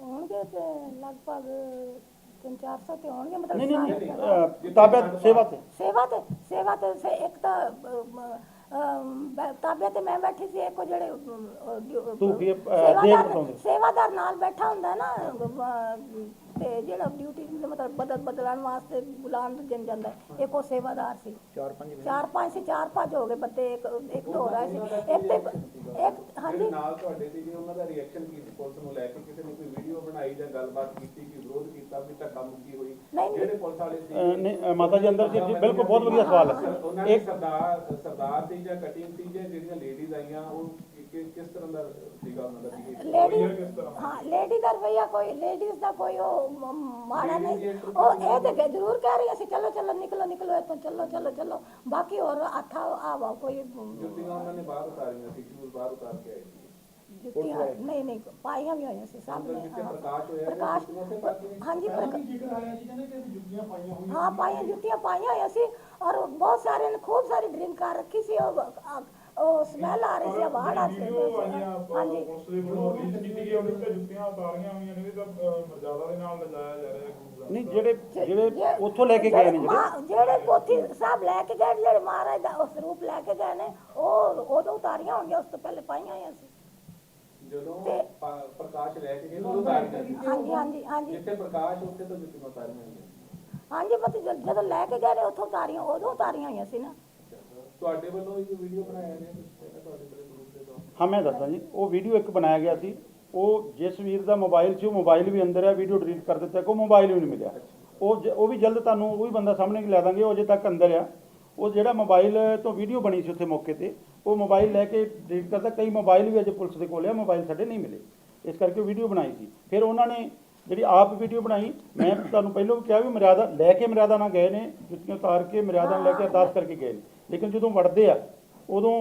ਹੋਣਗੇ ਤੇ ਲਗਭਗ 3-400 ਤੇ ਹੋਣਗੇ ਮਤਲਬ ਨਹੀਂ ਨਹੀਂ ਸਾਰੇ ਨਹੀਂ ਸੇਵਾ ਤੇ। ਸੇਵਾ ਤੇ ਸੇਵਾ ਤੇ ਸੇ- ਇੱਕ ਤਾਂ ਅਮ, ਅਮ, ਬੈ- ਤਾਬਿਆ ਤੇ ਮੈਂ ਬੈਠੀ ਸੀ ਇੱਕ ਉਹ ਜਿਹੜੇ ਅਮ, ਅਹ, ਡਿਊ- ਤੂੰ ਕੀ, ਅਹ, ਸੇਵਾਦਾਰ- ਦੇਗ ਬਤਾਉਂਦੇ। ਸੇਵਾਦਾਰ ਨਾਲ ਬੈਠਾ ਹੁੰਦਾ ਨਾ ਅਮ, ਤੇ ਜਿਹੜਾ ਡਿਊਟੀ ਮਤਲਬ ਬਦਲ ਬਦਲਣ ਵਾਸਤੇ ਬੁਲਾਉਣ ਜਨ ਜਾਂਦਾ ਹੈ। ਇੱਕ ਉਹ ਸੇਵਾਦਾਰ ਸੀ। ਚਾਰ ਪੰਜ ਚਾਰ ਪੰਜ ਸੀ ਚਾਰ ਪੰਜ ਹੋ ਗਏ ਬੰਦੇ ਇੱਕ ਇੱਕ ਦੋ ਹੋ ਸੀ। ਇੱਕ ਤੇ ਇੱਕ ਹਾਂਜੀ। ਨਾਲ ਤੁਹਾਡੇ ਸੀਗੇ ਉਹਨਾਂ ਦਾ ਰਿਐਕਸ਼ਨ ਕੀ ਸੀ? ਪੁਲਿਸ ਨੂੰ ਲੈ ਕੇ ਕਿਸੇ ਨੇ ਕੋਈ ਵੀਡੀਓ ਬਣਾਈ ਜਾਂ ਗੱਲਬਾਤ ਕੀਤੀ ਕਿ ਵਿਰੋਧ ਕੀਤਾ ਵੀ ਧੱਕਾ ਮੁੱਕੀ ਹੋਈ? ਨਹੀਂ। ਜਿਹੜੇ ਪੁਲਿਸ ਵਾਲੇ ਸੀ ਨਹੀਂ, ਮਾਤਾ ਜੀ ਅੰਦਰ ਜੀ, ਜੀ, ਬਿਲਕੁਲ ਬਹੁਤ ਵਧੀਆ ਸਵਾਲ ਹੈ। ਉਹਨਾਂ ਦੇ ਇੱਕ ਸਰਦਾਰ ਸਰਦਾਰ ਸੀ ਜਾਂ ਕਟਿੰਗ ਸੀ ਜਾਂ ਜਿਹੜੀਆਂ ਲੇਡੀਜ਼ ਆਈਆਂ ਉਹ ਕਿਸ ਤਰ੍ਹਾਂ ਦਾ ਸੀਗਾ ਉਹਨਾਂ ਦਾ behavior? ਲੇਡੀ ਹਾਂ ਲੇਡੀ ਦਾ ਰਵਈਆ ਕੋਈ ਲੇਡੀਜ਼ ਦਾ ਕੋਈ ਉਹ ਮ- ਮਾੜਾ ਨਹੀਂ ਉਹ ਇਹ ਤੇ ਕਿ ਜ਼ਰੂਰ ਕਹਿ ਰਹੀ ਸੀ ਚਲੋ ਚਲੋ ਨਿਕਲੋ ਨਿਕਲੋ ਇੱਥੋਂ ਚਲੋ ਚਲੋ ਚਲੋ ਬਾਕੀ ਹੋਰ ਆਥਾ ਆਵਾ ਕੋਈ ਜੁੱਤੀਆਂ ਉਹਨਾਂ ਨੇ ਬਾਹਰ ਉਤਾਰੀਆਂ ਸੀ ਸ਼ੂਜ਼ ਬਾਹਰ ਉਤਾਰ ਕੇ ਆਏ ਸੀ ਜੁੱਤੀਆਂ ਨਹੀਂ ਨਹੀਂ ਪਾਈਆਂ ਵੀ ਹੋਈਆਂ ਸੀ ਅੰਦਰ ਸਾਹਮਣੇ ਜਿੱਥੇ ਹਾਂ। ਪ੍ਰਕਾਸ਼ ਹੋਇਆ ਪ੍ਰਕਾਸ਼ ਜੁੱਤੀਆਂ ਉੱਥੇ ਪਾਈਆਂ ਹਾਂਜੀ ਪ੍ਰਕਾਸ਼ ਹਾਂ ਪਾਈਆਂ ਜੁੱਤੀਆਂ ਪਾਈਆਂ ਹੋਈਆਂ ਸੀ ਔਰ ਬਹੁਤ ਸਾਰਿਆਂ ਨੇ ਖੂਬ ਸਾਰੀ ਡਰਿੰਕ ਕਰ ਰੱਖੀ ਸੀ ਉਹ ਅ- ਉਹ ਸਮੈਲ ਆ ਰਹੀ ਸੀ ਆਵਾਜ਼ ਆ ਰਹੀ ਸੀ। ਹਾਂਜੀ। ਪੁਲਿਸ ਦੇ ਵੱਲੋਂ ਕੀਤੀ ਗਈ ਉਹਦੇ ਵਿੱਚ ਜੁੱਤੀਆਂ ਉਤਾਰੀਆਂ ਹੋਈਆਂ ਨੇ ਇਹ ਤਾਂ ਅ, ਮਰਜ਼ਾਦਾ ਦੇ ਨਾਲ ਲਿਜਾਇਆ ਜਾ ਰਿਹਾ ਹੈ। ਗੁਰੂ ਨਹੀਂ। ਜਿਹੜੇ ਜਿਹੜੇ ਉੱਥੋਂ ਲੈ ਕੇ ਗਏ ਨੇ ਜਿਹੜੇ। ਜਿਹੜੇ ਪੋਥੀ ਸਾਹਿਬ ਲੈ ਕੇ ਗਏ ਜਿਹੜੇ ਮਹਾਰਾਜ ਦਾ ਉਹ ਸਰੂਪ ਲੈ ਕੇ ਗਏ ਨੇ ਉਹ ਉਦੋਂ ਉਤਾਰੀਆਂ ਹੋਣਗੀਆਂ ਉਸ ਤੋਂ ਪਹਿਲੇ ਪਾਈਆਂ ਹੋਈਆਂ ਸੀ। ਜਦੋਂ ਤੇ- ਪ੍ਰਕਾਸ਼ ਲੈ ਕੇ ਗਏ ਉਦੋਂ ਉਤਾਰੀਆਂ ਸੀ। ਹਾਂਜੀ ਹਾਂਜੀ ਹਾਂਜੀ। ਜਿੱਥੇ ਪ੍ਰਕਾਸ਼ ਉੱਥੇ ਤੋਂ ਜੁੱਤੀਆਂ ਉਤਾਰੀਆਂ ਹੋਈਆਂ। ਹਾਂਜੀ ਪਤਾ ਜਦ- ਜਦੋਂ ਲੈ ਕੇ ਗਏ ਨੇ ਉੱਥੋਂ ਉਤਾਰੀਆਂ ਉਦੋਂ ਉਤਾਰੀਆਂ ਹੋਈਆਂ ਸੀ ਨਾ। ਤੁਹਾਡੇ ਵੱਲੋਂ ਇਹ ਵੀਡੀਓ ਬਣਾਇਆ ਗਿਆ ਪਹਿਲਾਂ ਤੁਹਾਡੇ ਕੋਲ ਗਰੁੱਪ ਦੇ ਤੋਂ ਹਾਂ ਮੈਂ ਦੱਸਦਾ ਜੀ। ਉਹ ਵੀਡੀਓ ਇੱਕ ਬਣਾਇਆ ਗਿਆ ਸੀ। ਉਹ ਜਿਸ ਵੀਰ ਦਾ ਮੋਬਾਈਲ ਸੀ ਉਹ ਮੋਬਾਈਲ ਵੀ ਅੰਦਰ ਹੈ ਵੀਡੀਓ ਡਿਲੀਟ ਕਰ ਦਿੱਤਾ ਕੋ ਮੋਬਾਈਲ ਵੀ ਨਹੀਂ ਮਿਲਿਆ। ਉਹ ਉਹ ਵੀ ਜਲਦ ਤੁਹਾਨੂੰ ਉਹ ਵੀ ਬੰਦਾ ਸਾਹਮਣੇ ਲੈ ਦਾਂਗੇ ਉਹ ਅਜੇ ਤੱਕ ਅੰਦਰ ਆ। ਉਹ ਜਿਹੜਾ ਮੋਬਾਈਲ ਤੋਂ ਵੀਡੀਓ ਬਣੀ ਸੀ ਉੱਥੇ ਮੌਕੇ ਤੇ ਉਹ ਮੋਬਾਈਲ ਲੈ ਕੇ ਡਿਲੀਟ ਕਰਦਾ ਕਈ ਮੋਬਾਈਲ ਵੀ ਅਜੇ ਪੁਲਿਸ ਦੇ ਕੋਲ ਆ ਮੋਬਾਈਲ ਸਾਡੇ ਨਹੀਂ ਮਿਲੇ। ਇਸ ਕਰਕੇ ਵੀਡੀਓ ਬਣਾਈ ਸੀ। ਫਿਰ ਉਹਨਾਂ ਨੇ ਜਿਹੜੀ ਆਪ ਵੀਡੀਓ ਬਣਾਈ ਮੈਂ ਤੁਹਾਨੂੰ ਪਹਿਲਾਂ ਵੀ ਕਿਹਾ ਵੀ ਮਰਿਆਦਾ ਲੈ ਕੇ ਮਰਿਆਦਾ ਨਾਲ ਗਏ ਨੇ ਜੁੱਤੀਆਂ ਉਤਾਰ ਕੇ ਮਰਿਆਦਾ ਨਾਲ ਲੈ ਕੇ ਅਰਦਾਸ ਕਰਕੇ ਗਏ ਨੇ। ਲੇਕਿਨ ਜਦੋਂ ਵੜਦੇ ਆ ਉਦੋਂ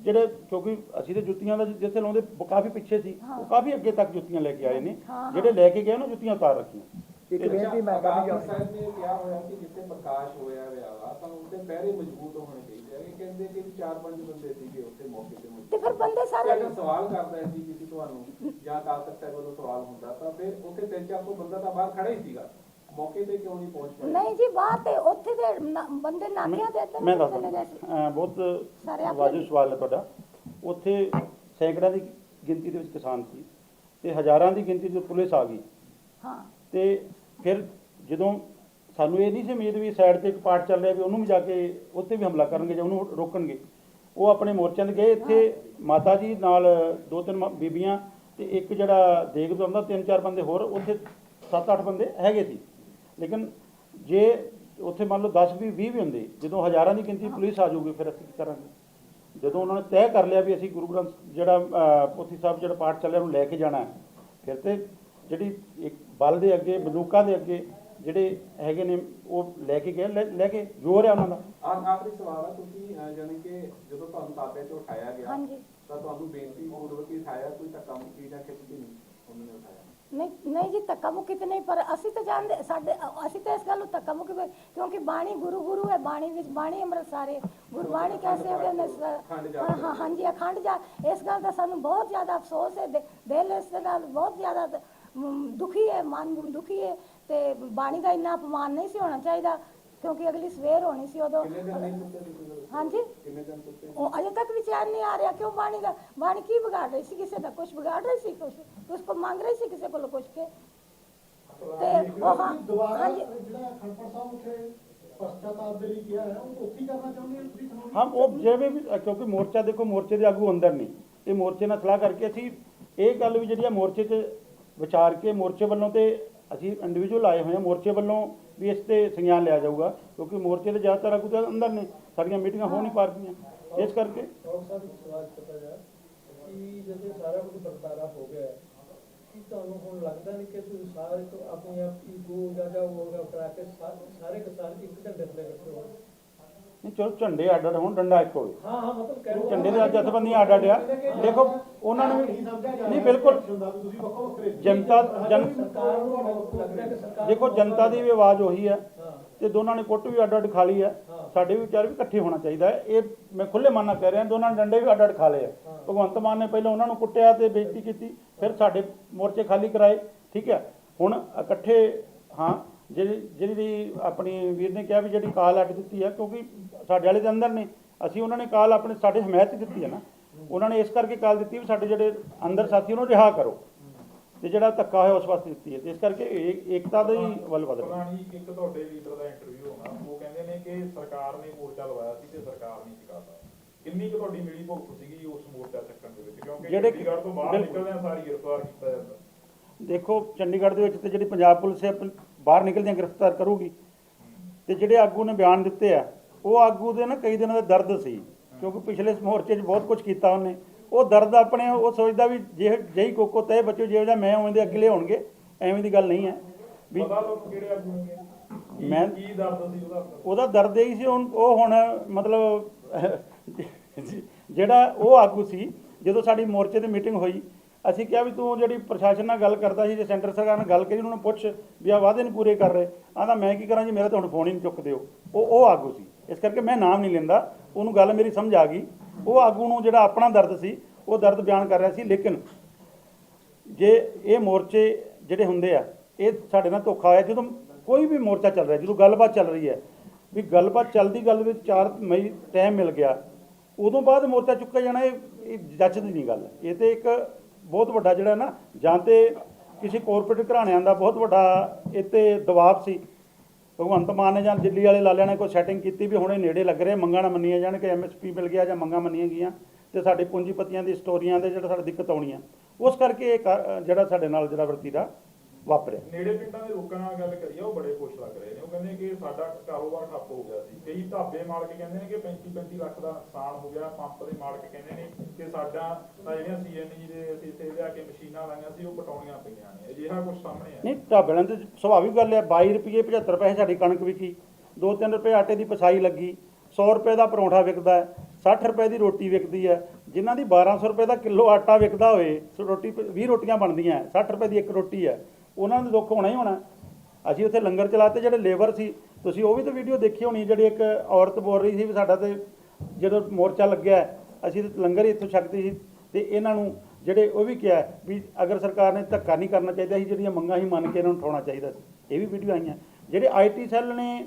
ਜਿਹੜੇ ਕਿਉਂਕਿ ਅਸੀਂ ਤੇ ਜੁੱਤੀਆਂ ਦਾ ਜਿੱਥੇ ਲਾਉਂਦੇ ਕਾਫੀ ਪਿੱਛੇ ਸੀ ਉਹ ਕਾਫੀ ਅੱਗੇ ਤੱਕ ਜੁੱਤੀਆਂ ਲੈ ਕੇ ਆਏ ਨੇ। ਜਿਹੜੇ ਲੈ ਕੇ ਗਏ ਨਾ ਜੁੱਤੀਆਂ ਉਤਾਰ ਰੱਖੀਆਂ। ਇੱਕ ਬੇਨਤੀ ਮੈਂ ਕਰਨੀ ਚਾਹੁੰਦਾ ਸਾਹਿਬ ਨੇ ਕਿਹਾ ਹੋਇਆ ਕਿ ਜਿੱਥੇ ਪ੍ਰਕਾਸ਼ ਹੋਇਆ ਵਿਆਹ ਵਾ ਤਾਂ ਉੱਤੇ ਪਹਿਰੇ ਮਜ਼ਬੂਤ ਹੋਣੇ ਚਾਹੀਦੇ ਆ। ਕਹਿੰਦੇ ਕਿ ਚਾਰ ਪੰਜ ਬੰਦੇ ਸੀਗੇ ਉੱਥੇ ਮੌਕੇ ਤੇ। ਤੇ ਫਿਰ ਬੰਦੇ ਤੇ ਸਾਰੇ ਅਗਰ ਸਵਾਲ ਕਰਦਾ ਜੀ ਕਿਸੇ ਤੁਹਾਨੂੰ ਜਾਂ ਤਖਤ ਸਾਹਿਬ ਵੱਲੋਂ ਸਵਾਲ ਹੁੰਦਾ ਤਾਂ ਫਿਰ ਉੱਥੇ ਤਿੰਨ ਚਾਰ ਸੌ ਬੰਦਾ ਤਾਂ ਬਾਹਰ ਖੜਾ ਹੀ ਸੀਗਾ। ਮੌਕੇ ਤੇ ਕਿਉਂ ਨਹੀਂ ਪਹੁੰਚ ਪਾਇਆ ਨਹੀਂ ਜੀ ਬਾਹਰ ਤੇ ਉੱਥੇ ਦੇ ਨਾ- ਬੰਦੇ ਨਾਕਿਆਂ ਤੇ ਇੱਧਰ ਮੈਂ ਨੂੰ ਦੱਸਦਾ ਚਲੇ ਗਏ ਸੀ ਬਹੁਤ ਆਪਣੇ- ਵਾਜਿਬ ਸਵਾਲ ਹੈ ਤੁਹਾਡਾ। ਉੱਥੇ ਸੈਂਕੜਿਆਂ ਦੀ ਗਿਣਤੀ ਦੇ ਵਿੱਚ ਕਿਸਾਨ ਸੀ ਤੇ ਹਜ਼ਾਰਾਂ ਦੀ ਗਿਣਤੀ 'ਚ ਪੁਲਿਸ ਆ ਗਈ। ਹਾਂ। ਤੇ ਫਿਰ ਜਦੋਂ ਸਾਨੂੰ ਇਹ ਨਹੀਂ ਸੀ ਉਮੀਦ ਵੀ ਸਾਈਡ ਤੇ ਇੱਕ ਪਾਰਟ ਚੱਲ ਰਿਹਾ ਵੀ ਉਹਨੂੰ ਵੀ ਜਾ ਕੇ ਉੱਥੇ ਵੀ ਹਮਲਾ ਕਰਨਗੇ ਜਾਂ ਉਹਨੂੰ ਰੋਕਣਗੇ। ਉਹ ਆਪਣੇ ਮੋਰਚਿਆਂ ਤੇ ਗਏ ਇੱਥੇ। ਮਾਤਾ ਜੀ ਨਾਲ ਦੋ ਤਿੰਨ ਮ- ਬੀਬੀਆਂ ਤੇ ਇੱਕ ਜਿਹੜਾ ਦੇਗ ਬੁਲਾਉਂਦਾ ਤਿੰਨ ਚਾਰ ਬੰਦੇ ਹੋਰ ਉੱਥੇ 7-8 ਬੰਦੇ ਹੈਗੇ ਸੀ। ਲੇਕਿਨ ਜੇ ਉੱਥੇ ਮੰਨ ਲਓ 10 ਵੀ 20 ਵੀ ਹੁੰਦੇ ਜਦੋਂ ਹਜ਼ਾਰਾਂ ਦੀ ਗਿਣਤੀ ਪੁਲਿਸ ਆ ਜਾਊਗੀ ਫਿਰ ਅਸੀਂ ਕੀ ਕਰਾਂਗੇ? ਜਦੋਂ ਉਹਨਾਂ ਨੇ ਤੈਅ ਕਰ ਲਿਆ ਵੀ ਅਸੀਂ ਗੁਰੂ ਗ੍ਰੰਥ ਜਿਹੜਾ ਪੋਥੀ ਸਾਹਿਬ ਜਿਹੜਾ ਪਾਠ ਚੱਲਿਆ ਉਹਨੂੰ ਲੈ ਕੇ ਜਾਣਾ ਹੈ ਫਿਰ ਤੇ ਜਿਹੜੀ ਇੱਕ ਬਲ ਦੇ ਅੱਗੇ ਬੰਦੂਕਾਂ ਦੇ ਅੱਗੇ ਜਿਹੜੇ ਹੈਗੇ ਨੇ ਉਹ ਲੈ ਕੇ ਗਏ ਲੈ ਲੈ ਕੇ ਜ਼ੋਰ ਹੈ ਉਹਨਾਂ ਦਾ। ਆਖ ਆਖਰੀ ਸਵਾਲ ਆ ਤੁਸੀਂ ਜਾਣੀ ਕਿ ਜਦੋਂ ਤੁਹਾਨੂੰ ਤਾਬੇ 'ਚ ਉਠਾਇਆ ਗਿਆ ਤਾਂ ਤੁਹਾਨੂੰ ਬੇਨਤੀ ਪੂਰਵਕ ਹੀ ਉਠਾਇਆ ਕੋਈ ਧੱਕਾ ਮੁੱਕੀ ਜਾਂ ਖਿੱਚ ਨਹੀਂ ਉਹਨਾਂ ਨੇ ਉਠਾਇਆ। ਨਹੀਂ ਨਹੀਂ ਜੀ ਧੱਕਾ ਮੁੱਕੀ ਤੇ ਨਹੀਂ ਪਰ ਅਸੀਂ ਤਾਂ ਜਾਣਦੇ ਸਾਡੇ ਅਸੀਂ ਤਾਂ ਇਸ ਗੱਲ ਨੂੰ ਧੱਕਾ ਮੁੱਕੀ ਵੀ- ਕਿਉਂਕਿ ਬਾਣੀ ਗੁਰੂ ਗੁਰੂ ਹੈ ਬਾਣੀ ਵਿੱਚ ਬਾਣੀ ਅੰਮ੍ਰਿਤ ਸਾਰੇ ਗੁਰਬਾਣੀ ਕੈਸੇ ਹੋ ਗਏ ਨੇ ਸ- ਹਾਂ ਹਾਂ ਹਾਂਜੀ ਅਖੰਡ ਜਾ ਇਸ ਗੱਲ ਦਾ ਸਾਨੂੰ ਬਹੁਤ ਜ਼ਿਆਦਾ ਅਫਸੋਸ ਹੈ ਦਿ- ਦਿਲ ਇਸ ਦੇ ਨਾਲ ਬਹੁਤ ਜ਼ਿਆਦਾ ਦ- ਮ, ਦੁਖੀ ਹੈ ਮਨ ਦੁਖੀ ਹੈ ਤੇ ਬਾਣੀ ਦਾ ਇੰਨਾ ਅਪਮਾਨ ਨਹੀਂ ਸੀ ਹੋਣਾ ਚਾਹੀਦਾ ਕਿਉਂਕਿ ਅਗਲੀ ਸਵੇਰ ਹੋਣੀ ਸੀ ਉਦੋਂ। ਕਿੰਨੇ ਦਿਨ ਨਹੀਂ ਸੁੱਤੇ ਤੁਸੀਂ ਉਦੋਂ? ਹਾਂਜੀ? ਕਿੰਨੇ ਦਿਨ ਸੁੱਤੇ ਉਹ ਅਜੇ ਤੱਕ ਵੀ ਚੈਨ ਨਹੀਂ ਆ ਰਿਹਾ ਕਿਉਂ ਬਾਣੀ ਦਾ? ਬਾਣੀ ਕੀ ਵਿਗਾੜ ਰਹੀ ਸੀ ਕਿਸੇ ਦਾ? ਕੁਝ ਵਿਗਾੜ ਰਹੀ ਸੀ ਕੁਝ ਉਸ ਕੋ ਮੰਗ ਰਹੀ ਸੀ ਕਿਸੇ ਕੋਲੋਂ ਕੁਝ ਕੇ? ਤੇ ਉਹ ਹਾਂ ਦੁਬਾਰਾ ਹਾਂਜੀ। ਜਿਹੜਾ ਖੜਪੜ ਸਾਹਿਬ ਉੱਥੇ ਪਛਤਾਤਾਪ ਦੇ ਲਈ ਕਿਹਾ ਹੈ ਉਹ ਉੱਥੇ ਹੀ ਕਰਨਾ ਚਾਹੁੰਦੇ ਹੋ ਤੁਸੀਂ ਕਾਨੂੰਨੀ ਹਾਂ ਉਹ ਜਿਵੇਂ ਵੀ ਕਿਉਂਕਿ ਮੋਰਚਾ ਦੇਖੋ ਮੋਰਚੇ ਦੇ ਆਗੂ ਅੰਦਰ ਨਹੀਂ। ਇਹ ਮੋਰਚੇ ਨਾਲ ਸਲਾਹ ਕਰਕੇ ਅਸੀਂ ਇਹ ਗੱਲ ਵੀ ਜਿਹੜੀ ਆ ਮੋਰਚੇ 'ਚ ਵਿਚਾਰ ਕੇ ਮੋਰਚੇ ਵੱਲੋਂ ਤੇ ਅਸੀਂ ਇੰਡੀਵਿਜੂਅਲ ਆਏ ਹੋਏ ਹਾਂ ਮੋਰਚੇ ਵੱਲੋਂ ਵੀ ਇਸ ਤੇ ਸੰਗਿਆਨ ਲਿਆ ਜਾਊਗਾ ਕਿਉਂਕਿ ਮੋਰਚੇ ਦੇ ਜ਼ਿਆਦਾਤਰ ਆਗੂ ਤਾਂ ਅੰਦਰ ਨੇ ਸਾਡੀਆਂ ਮੀਟਿੰਗਾਂ ਹੋ ਨਹੀਂ ਪਾ ਰਹੀਆਂ ਇਸ ਕਰਕੇ ਕਿ ਜਦੋਂ ਸਾਰਾ ਕੁਝ ਵਰਤਾਰਾ ਹੋ ਗਿਆ ਹੈ, ਤੁਹਾਨੂੰ ਹੁਣ ਲੱਗਦਾ ਨਹੀਂ ਕਿ ਤੁਸੀਂ ਸਾਰੇ ਤੋਂ ਆਪਣੀ ਆਪ ਈਗੋ ਜਾਂ ਜਾਂ ਉਹ ਕਰਾ ਕੇ ਸਾਰੇ ਕਿਸਾਨ ਇੱਕ ਝੰਡੇ ਥੱਲੇ ਇਕੱਠੇ ਹੋ ਨਹੀਂ ਚਲੋ ਝੰਡੇ ਅੱਡ ਅੱਡ ਹੋਣ ਡੰਡਾ ਇੱਕ ਹੋਵੇ ਹਾਂ ਹਾਂ ਮਤਲਬ ਕਹਿ ਰਹੇ ਝੰਡੇ ਦੇ ਜਥੇਬੰਦੀਆਂ ਅੱਡ ਅੱਡ ਆ। ਦੇਖੋ ਉਹਨਾਂ ਨੂੰ ਵੀ ਨਹੀਂ ਬਿਲਕੁਲ। ਜਨਤਾ ਜਨ ਸਰਕਾਰ ਨੂੰ ਲੱਗਦਾ ਕਿ ਸਰਕਾਰ ਦੇਖੋ ਜਨਤਾ ਦੀ ਵੀ ਆਵਾਜ਼ ਉਹੀ ਹੈ। ਤੇ ਦੋਨਾਂ ਨੇ ਕੁੱਟ ਵੀ ਅੱਡ ਅੱਡ ਖਾ ਲਈ ਹੈ। ਸਾਡੇ ਵੀ ਵਿਚਾਰ ਵੀ ਇਕੱਠੇ ਹੋਣਾ ਚਾਹੀਦਾ ਹੈ। ਇਹ ਮੈਂ ਖੁੱਲੇ ਮਨ ਨਾਲ ਕਹਿ ਰਿਹਾ ਦੋਨਾਂ ਨੇ ਡੰਡੇ ਵੀ ਅੱਡ ਅੱਡ ਖਾ ਲਏ ਆ। ਭਗਵੰਤ ਮਾਨ ਨੇ ਪਹਿਲਾਂ ਉਹਨਾਂ ਨੂੰ ਕੁੱਟਿਆ ਤੇ ਬੇਇੱਜ਼ਤੀ ਕੀਤੀ ਫਿਰ ਸਾਡੇ ਮੋਰਚੇ ਖਾਲੀ ਕਰਾਏ ਠੀਕ ਹੈ ਹੁਣ ਇਕੱਠੇ ਹਾਂ ਜਿਹੜੀ ਜਿਹੜੀ ਆਪਣੀ ਵੀਰ ਨੇ ਕਿਹਾ ਵੀ ਜਿਹੜੀ ਕਾਲ ਅੱਡ ਦਿੱਤੀ ਹੈ ਕਿਉਂਕਿ ਸਾਡੇ ਵਾਲੇ ਦੇ ਅੰਦਰ ਨੇ। ਅਸੀਂ ਉਹਨਾਂ ਨੇ ਕਾਲ ਆਪਣੇ ਸਾਡੇ ਹਮਾਇਤ ਦਿੱਤੀ ਹੈ ਨਾ। ਉਹਨਾਂ ਨੇ ਇਸ ਕਰਕੇ ਕਾਲ ਦਿੱਤੀ ਵੀ ਸਾਡੇ ਜਿਹੜੇ ਅੰਦਰ ਸਾਥੀ ਉਹਨੂੰ ਰਿਹਾ ਕਰੋ। ਤੇ ਜਿਹੜਾ ਧੱਕਾ ਹੋਇਆ ਉਸ ਵਾਸਤੇ ਦਿੱਤੀ ਹੈ। ਇਸ ਕਰਕੇ ਏਕਤਾ ਦਾ ਹੀ ਵੱਲ ਵਧ ਰਿਹਾ। ਜੀ ਇੱਕ ਤੁਹਾਡੇ ਲੀਡਰ ਦਾ ਇੰਟਰਵਿਊ ਹੋਣਾ। ਉਹ ਕਹਿੰਦੇ ਨੇ ਕਿ ਸਰਕਾਰ ਨੇ ਮੋਰਚਾ ਲਵਾਇਆ ਸੀ ਤੇ ਸਰਕਾਰ ਨਹੀਂ ਚੁਕਾਤਾ। ਕਿੰਨੀ ਕੁ ਤੁਹਾਡੀ ਮਿਲੀ ਭੁਗਤ ਸੀਗੀ ਉਸ ਮੋਰਚਾ ਚੱਕਣ ਦੇ ਵਿੱਚ? ਕਿਉਂਕਿ ਜਿਹੜੇ- ਚੰਡੀਗੜ੍ਹ ਤੋਂ ਬਾਹਰ ਬਿਲਕੁਲ। ਨਿਕਲਦਿਆਂ ਸਾਰੀ ਗ੍ਰਿਫਤਾਰ ਕੀਤਾ ਜਾਂਦਾ। ਦੇਖੋ ਚੰਡੀਗੜ੍ਹ ਦੇ ਵਿੱਚ ਤੇ ਜਿਹੜੀ ਪੰਜਾਬ ਪੁਲਿਸ ਹੈ ਬਾਹਰ ਨਿਕਲਦਿਆਂ ਗ੍ਰਿਫਤਾਰ ਕਰੂਗੀ। ਤੇ ਜਿਹੜੇ ਆਗੂ ਨੇ ਬਿਆਨ ਦਿੱਤੇ ਆ ਉਹ ਆਗੂ ਦੇ ਨਾ ਕਈ ਦਿਨਾਂ ਦਾ ਦਰਦ ਸੀ ਕਿਉਂਕਿ ਪਿਛਲੇ ਮੋਰਚੇ 'ਚ ਬਹੁਤ ਕੁਝ ਕੀਤਾ ਉਹਨੇ। ਉਹ ਦਰਦ ਆਪਣੇ ਉਹ ਸੋਚਦਾ ਵੀ ਜੇ ਜਈ ਕੋਕੋ ਤੇ ਬੱਚੋ ਜਿਹੋ ਜਿਹਾ ਮੈਂ ਉਵੇਂ ਦੇ ਅੱਗੇ ਲਿਆਉਣਗੇ ਐਵੇਂ ਦੀ ਗੱਲ ਨਹੀਂ ਹੈ। ਵੀ ਪਤਾ ਤੁਹਾਨੂੰ ਕਿਹੜੇ ਆਗੂ ਨੇ ਮੈਂ- ਕੀ ਦਰਦ ਸੀ ਉਹਦਾ? ਉਹਦਾ ਦਰਦ ਇਹੀ ਸੀ ਹੁਣ ਉਹ ਹੁਣ ਮਤਲਬ ਜਿਹੜਾ ਉਹ ਆਗੂ ਸੀ ਜਦੋਂ ਸਾਡੀ ਮੋਰਚੇ ਦੀ ਮੀਟਿੰਗ ਹੋਈ ਅਸੀਂ ਕਿਹਾ ਵੀ ਤੂੰ ਜਿਹੜੀ ਪ੍ਰਸ਼ਾਸਨ ਨਾਲ ਗੱਲ ਕਰਦਾ ਸੀ ਜੇ ਸੈਂਟਰ ਸਰਕਾਰ ਨਾਲ ਗੱਲ ਕਰੀ, ਉਹਨਾਂ ਨੂੰ ਪੁੱਛ ਵੀ ਆ ਵਾਅਦੇ ਨਹੀਂ ਪੂਰੇ ਕਰ ਰਹੇ। ਆਂਦਾ ਮੈਂ ਕੀ ਕਰਾਂ ਜੀ? ਮੇਰਾ ਤਾਂ ਹੁਣ ਫੋਨ ਹੀ ਨਹੀਂ ਚੁੱਕਦੇ ਹੋ ਉਹ ਉਹ ਆਗੂ ਸੀ। ਇਸ ਕਰਕੇ ਮੈਂ ਨਾਮ ਨਹੀਂ ਲੈਂਦਾ। ਉਹਨੂੰ ਗੱਲ ਮੇਰੀ ਸਮਝ ਆ ਗਈ। ਉਹ ਆਗੂ ਨੂੰ ਜਿਹੜਾ ਆਪਣਾ ਦਰਦ ਸੀ, ਉਹ ਦਰਦ ਬਿਆਨ ਕਰ ਰਿਹਾ ਸੀ। ਲੇਕਿਨ ਜੇ ਇਹ ਮੋਰਚੇ ਜਿਹੜੇ ਹੁੰਦੇ ਆ, ਇਹ ਸਾਡੇ ਨਾਲ ਧੋਖਾ ਹੋਇਆ। ਜਦੋਂ ਕੋਈ ਵੀ ਮੋਰਚਾ ਚੱਲ ਰਿਹਾ, ਜਦੋਂ ਗੱਲਬਾਤ ਚੱਲ ਰਹੀ ਹੈ, ਵੀ ਗੱਲਬਾਤ ਚੱਲਦੀ ਗੱਲ ਵਿੱਚ 4 ਮਈ ਟਾਈਮ ਮਿਲ ਗਿਆ, ਉਦੋਂ ਬਾਅਦ ਮੋਰਚਾ ਚੁੱਕਿਆ ਜਾਣਾ, ਇਹ ਇਹ ਜੱਜ ਦੀ ਨਹੀਂ ਗੱਲ। ਇਹ ਤੇ ਇੱਕ ਬਹੁਤ ਵੱਡਾ ਜਿਹੜਾ ਨਾ, ਜਾਂ ਤੇ ਕਿਸੇ ਕਾਰਪੋਰੇਟ ਘਰਾਣਿਆਂ ਦਾ ਬਹੁਤ ਵੱਡਾ ਇਹ ਤੇ ਦਬਾਅ ਸੀ। ਭਗਵੰਤ ਮਾਨ ਨੇ ਜਾਂ ਦਿੱਲੀ ਵਾਲੇ ਲਾਲਿਆਂ ਨੇ ਕੋਈ ਸੈਟਿੰਗ ਕੀਤੀ ਵੀ ਹੁਣੇ ਨੇੜੇ ਲੱਗ ਰਹੇ, ਮੰਗਾਂ ਨਾ ਮੰਨੀਆਂ ਜਾਣ, ਕਿ ਐਮਐਸਪੀ ਮਿਲ ਗਿਆ ਜਾਂ ਮੰਗਾਂ ਮੰਨੀਆਂ ਗਈਆਂ, ਤੇ ਸਾਡੇ ਪੂੰਜੀਪਤੀਆਂ ਦੀ ਸਟੋਰੀਆਂ ਦੇ ਜਿਹੜਾ ਸਾਡੇ ਦਿੱਕਤ ਆਉਣੀ ਆ ਉਸ ਕਰਕੇ ਇਹ ਕਾ- ਜਿਹੜਾ ਸਾਡੇ ਨਾਲ ਜਿਹੜਾ ਵਰਤੀਰਾ ਵਾਪਰਿਆ। ਨੇੜੇ ਪਿੰਡਾਂ ਦੇ ਲੋਕਾਂ ਨਾਲ ਗੱਲ ਕਰੀਏ ਉਹ ਬੜੇ ਖੁਸ਼ ਲੱਗ ਰਹੇ ਨੇ। ਉਹ ਕਹਿੰਦੇ ਕਿ ਸਾਡਾ ਕਾਰੋਬਾਰ ਠੱਪ ਹੋ ਗਿਆ ਸੀ। ਕਈ ਢਾਬੇ ਮਾਲਕ ਕਹਿੰਦੇ ਨੇ ਕਿ 35 35 ਲੱਖ ਦਾ ਨੁਕਸਾਨ ਹੋ ਗਿਆ। ਪੰਪ ਦੇ ਮਾਲਕ ਕਹਿੰਦੇ ਨੇ ਕਿ ਸਾਡਾ ਤਾਂ ਜਿਹੜੀਆਂ ਸੀਐਨਜੀ ਦੇ ਅਸੀਂ ਇੱਥੇ ਲਿਆ ਕੇ ਮਸ਼ੀਨਾਂ ਲਾਈਆਂ ਸੀ ਉਹ ਪਟਾਉਣੀਆਂ ਪਈਆਂ ਨੇ। ਅਜਿਹਾ ਕੁਝ ਸਾਹਮਣੇ ਆਇਆ। ਨਹੀਂ ਢਾਬਿਆਂ ਤੇ ਸੁਭਾਵਿਕ ਗੱਲ ਹੈ। 22 ਰੁਪਏ 75 ਪੈਸੇ ਸਾਡੀ ਕਣਕ ਵਿਕੀ। 2-3 ਰੁਪਏ ਆਟੇ ਦੀ ਪਸਾਈ ਲੱਗੀ। 100 ਰੁਪਏ ਦਾ ਪਰੌਂਠਾ ਵਿਕਦਾ ਹੈ। 60 ਰੁਪਏ ਦੀ ਰੋਟੀ ਵਿਕਦੀ ਹੈ। ਜਿਨ੍ਹਾਂ ਦੀ 1200 ਰੁਪਏ ਦਾ ਕਿਲੋ ਆਟਾ ਵਿਕਦਾ ਹੋਏ ਸੋ ਰੋਟੀ 20 ਰੋਟੀਆਂ ਬਣਦੀਆਂ ਹੈ, 60 ਰੁਪਏ ਦੀ ਇੱਕ ਰੋਟੀ ਹੈ। ਉਹਨਾਂ ਨੂੰ ਦੁੱਖ ਹੋਣਾ ਹੀ ਹੋਣਾ। ਅਸੀਂ ਉੱਥੇ ਲੰਗਰ ਚਲਾਤੇ, ਜਿਹੜੇ ਲੇਬਰ ਸੀ, ਤੁਸੀਂ ਉਹ ਵੀ ਤਾਂ ਵੀਡੀਓ ਦੇਖੀ ਹੋਣੀ, ਜਿਹੜੀ ਇੱਕ ਔਰਤ ਬੋਲ ਰਹੀ ਸੀ ਵੀ ਸਾਡਾ ਤੇ ਜਦੋਂ ਮੋਰਚਾ ਲੱਗਿਆ, ਅਸੀਂ ਤੇ ਲੰਗਰ ਹੀ ਇੱਥੋਂ ਛਕਦੇ ਸੀ। ਤੇ ਇਹਨਾਂ ਨੂੰ ਜਿਹੜੇ ਉਹ ਵੀ ਕਿਹਾ ਵੀ ਅਗਰ ਸਰਕਾਰ ਨੇ ਧੱਕਾ ਨਹੀਂ ਕਰਨਾ ਚਾਹੀਦਾ ਸੀ ਜਿਹੜੀਆਂ ਮੰਗਾਂ ਹੀ ਮੰਨ ਕੇ ਇਹਨਾਂ ਨੂੰ ਉਠਾਉਣਾ ਚਾਹੀਦਾ ਸੀ। ਇਹ ਵੀ ਵੀਡੀਓ ਆਈਆਂ। ਜਿਹੜੇ ਆਈਟੀ ਸੈੱਲ ਨੇ,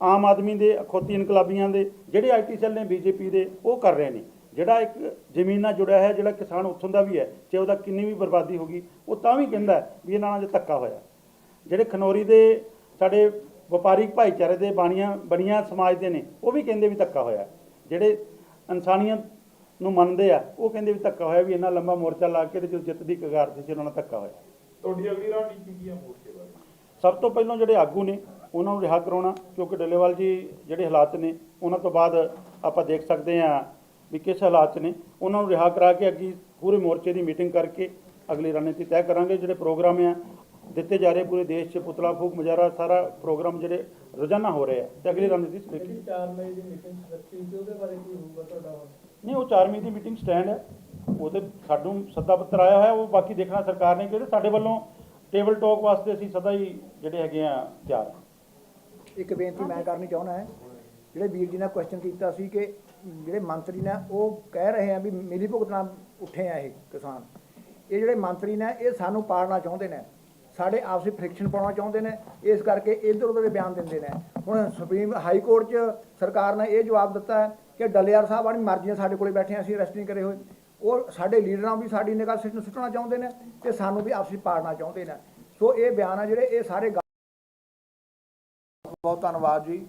ਆਮ ਆਦਮੀ ਦੇ, ਅਖੌਤੀ ਇਨਕਲਾਬੀਆਂ ਦੇ, ਜਿਹੜੇ ਆਈਟੀ ਸੈੱਲ ਨੇ, ਬੀਜੇਪੀ ਦੇ, ਉਹ ਕਰ ਰਹੇ ਨੇ। ਜਿਹੜਾ ਇੱਕ ਜ਼ਮੀਨ ਨਾਲ ਜੁੜਿਆ ਹੈ ਜਿਹੜਾ ਕਿਸਾਨ ਉੱਥੋਂ ਦਾ ਵੀ ਹੈ ਚਾਹੇ ਉਹਦਾ ਕਿੰਨੀ ਵੀ ਬਰਬਾਦੀ ਹੋ ਗਈ ਉਹ ਤਾਂ ਵੀ ਕਹਿੰਦਾ ਵੀ ਇਹਨਾਂ ਨਾਲ ਜੇ ਧੱਕਾ ਹੋਇਆ। ਜਿਹੜੇ ਖਨੌਰੀ ਦੇ ਸਾਡੇ ਵਪਾਰਿਕ ਭਾਈਚਾਰੇ ਦੇ ਬਾਣੀਆਂ ਬਣੀਆਂ ਸਮਾਜ ਦੇ ਨੇ ਉਹ ਵੀ ਕਹਿੰਦੇ ਵੀ ਧੱਕਾ ਹੋਇਆ। ਜਿਹੜੇ ਇਨਸਾਨੀਅਤ ਨੂੰ ਮੰਨਦੇ ਆ ਉਹ ਕਹਿੰਦੇ ਵੀ ਧੱਕਾ ਹੋਇਆ ਵੀ ਇੰਨਾ ਲੰਬਾ ਮੋਰਚਾ ਲਾ ਕੇ ਤੇ ਜੋ ਜਿੱਤ ਦੀ ਕਗਾਰ ਤੇ ਸੀ ਉਹਨਾਂ ਨਾਲ ਧੱਕਾ ਹੋਇਆ। ਤੁਹਾਡੀ ਅਗਲੀ ਰਣਨੀਤੀ ਕੀ ਹੈ ਮੋਰਚੇ ਬਾਰੇ? ਸਭ ਤੋਂ ਪਹਿਲਾਂ ਜਿਹੜੇ ਆਗੂ ਨੇ ਉਹਨਾਂ ਨੂੰ ਰਿਹਾ ਕਰਾਉਣਾ ਕਿਉਂਕਿ ਡੱਲੇਵਾਲ ਜੀ ਜਿਹੜੇ ਹਾਲਾਤ ਨੇ ਉਹਨਾਂ ਤੋਂ ਬਾਅਦ ਆਪਾਂ ਦੇਖ ਸਕਦੇ ਹਾਂ ਵੀ ਕਿਸ ਹਾਲਾਤ 'ਚ ਨੇ ਉਹਨਾਂ ਨੂੰ ਰਿਹਾ ਕਰਾ ਕੇ ਅੱਗੇ ਪੂਰੇ ਮੋਰਚੇ ਦੀ ਮੀਟਿੰਗ ਕਰਕੇ ਅਗਲੀ ਰਣਨੀਤੀ ਤੈਅ ਕਰਾਂਗੇ। ਜਿਹੜੇ ਪ੍ਰੋਗਰਾਮ ਆ ਦਿੱਤੇ ਜਾ ਰਹੇ ਪੂਰੇ ਦੇਸ਼ 'ਚ ਪੁਤਲਾ ਫੂਕ ਮੁਜ਼ਾਹਰਾ ਸਾਰਾ ਪ੍ਰੋਗਰਾਮ ਜਿਹੜੇ ਰੋਜ਼ਾਨਾ ਹੋ ਰਹੇ ਆ ਤੇ ਅਗਲੀ ਰਣਨੀਤੀ ਜਿਹੜੀ 4 ਮਈ ਦੀ ਮੀਟਿੰਗ ਰੱਖੀ ਸੀ ਉਹਦੇ ਬਾਰੇ ਕੀ ਹੋਊਗਾ ਤੁਹਾਡਾ? ਨਹੀਂ ਉਹ 4 ਮਈ ਦੀ ਮੀਟਿੰਗ ਸਟੈਂਡ ਹੈ। ਉਹ ਤੇ ਸਾਨੂੰ ਸੱਦਾ ਪੱਤਰ ਆਇਆ ਹੋਇਆ ਉਹ ਬਾਕੀ ਦੇਖਣਾ ਸਰਕਾਰ ਨੇ ਕਿਉਂਕਿ ਸਾਡੇ ਵੱਲੋਂ ਟੇਬਲ ਟਾਕ ਵਾਸਤੇ ਅਸੀਂ ਸਦਾ ਹੀ ਜਿਹੜੇ ਹੈਗੇ ਆ ਤਿਆਰ। ਇੱਕ ਬੇਨਤੀ ਮੈਂ ਕਰਨੀ ਚਾਹੁੰਦਾ ਹੈ ਜਿਹੜੇ ਵੀਰ ਜੀ ਨੇ ਕੁਐਸਚਨ ਕੀਤਾ ਸੀ ਕਿ ਜਿਹੜੇ ਮੰਤਰੀ ਨੇ ਉਹ ਕਹਿ ਰਹੇ ਆ ਵੀ ਮਿਲੀ ਭੁਗਤ ਨਾਲ ਉੱਠੇ ਆ ਇਹ ਕਿਸਾਨ। ਇਹ ਜਿਹੜੇ ਮੰਤਰੀ ਨੇ ਇਹ ਸਾਨੂੰ ਪਾੜਨਾ ਚਾਹੁੰਦੇ ਨੇ। ਸਾਡੇ ਆਪਸੀ ਫ੍ਰਿਕਸ਼ਨ ਪਾਉਣਾ ਚਾਹੁੰਦੇ ਨੇ। ਇਸ ਕਰਕੇ ਇੱਧਰ ਉੱਧਰ ਦੇ ਬਿਆਨ ਦਿੰਦੇ ਨੇ। ਹੁਣ ਸੁਪਰੀਮ ਹਾਈ ਕੋਰਟ 'ਚ ਸਰਕਾਰ ਨੇ ਇਹ ਜਵਾਬ ਦਿੱਤਾ ਕਿ ਡੱਲੇਵਾਲ ਸਾਹਿਬ ਆਪਣੀ ਮਰਜ਼ੀ ਨਾਲ ਸਾਡੇ ਕੋਲੇ ਬੈਠੇ ਆ, ਅਸੀਂ ਅਰੈਸਟ ਨਹੀਂ ਕਰੇ ਹੋਏ। ਉਹ ਸਾਡੇ ਲੀਡਰਾਂ ਵੀ ਸਾਡੀ ਨਿਗਾਹ ਸਿੱਟ ਸੁੱਟਣਾ ਚਾਹੁੰਦੇ ਨੇ ਤੇ ਸਾਨੂੰ ਵੀ ਆਪਸੀ ਪਾੜਨਾ ਚਾਹੁੰਦੇ ਨੇ। ਸੋ ਇਹ ਬਿਆਨ ਆ ਜਿਹੜੇ ਇਹ ਸਾਰੇ ਬਹੁਤ ਧੰਨਵਾਦ ਜੀ।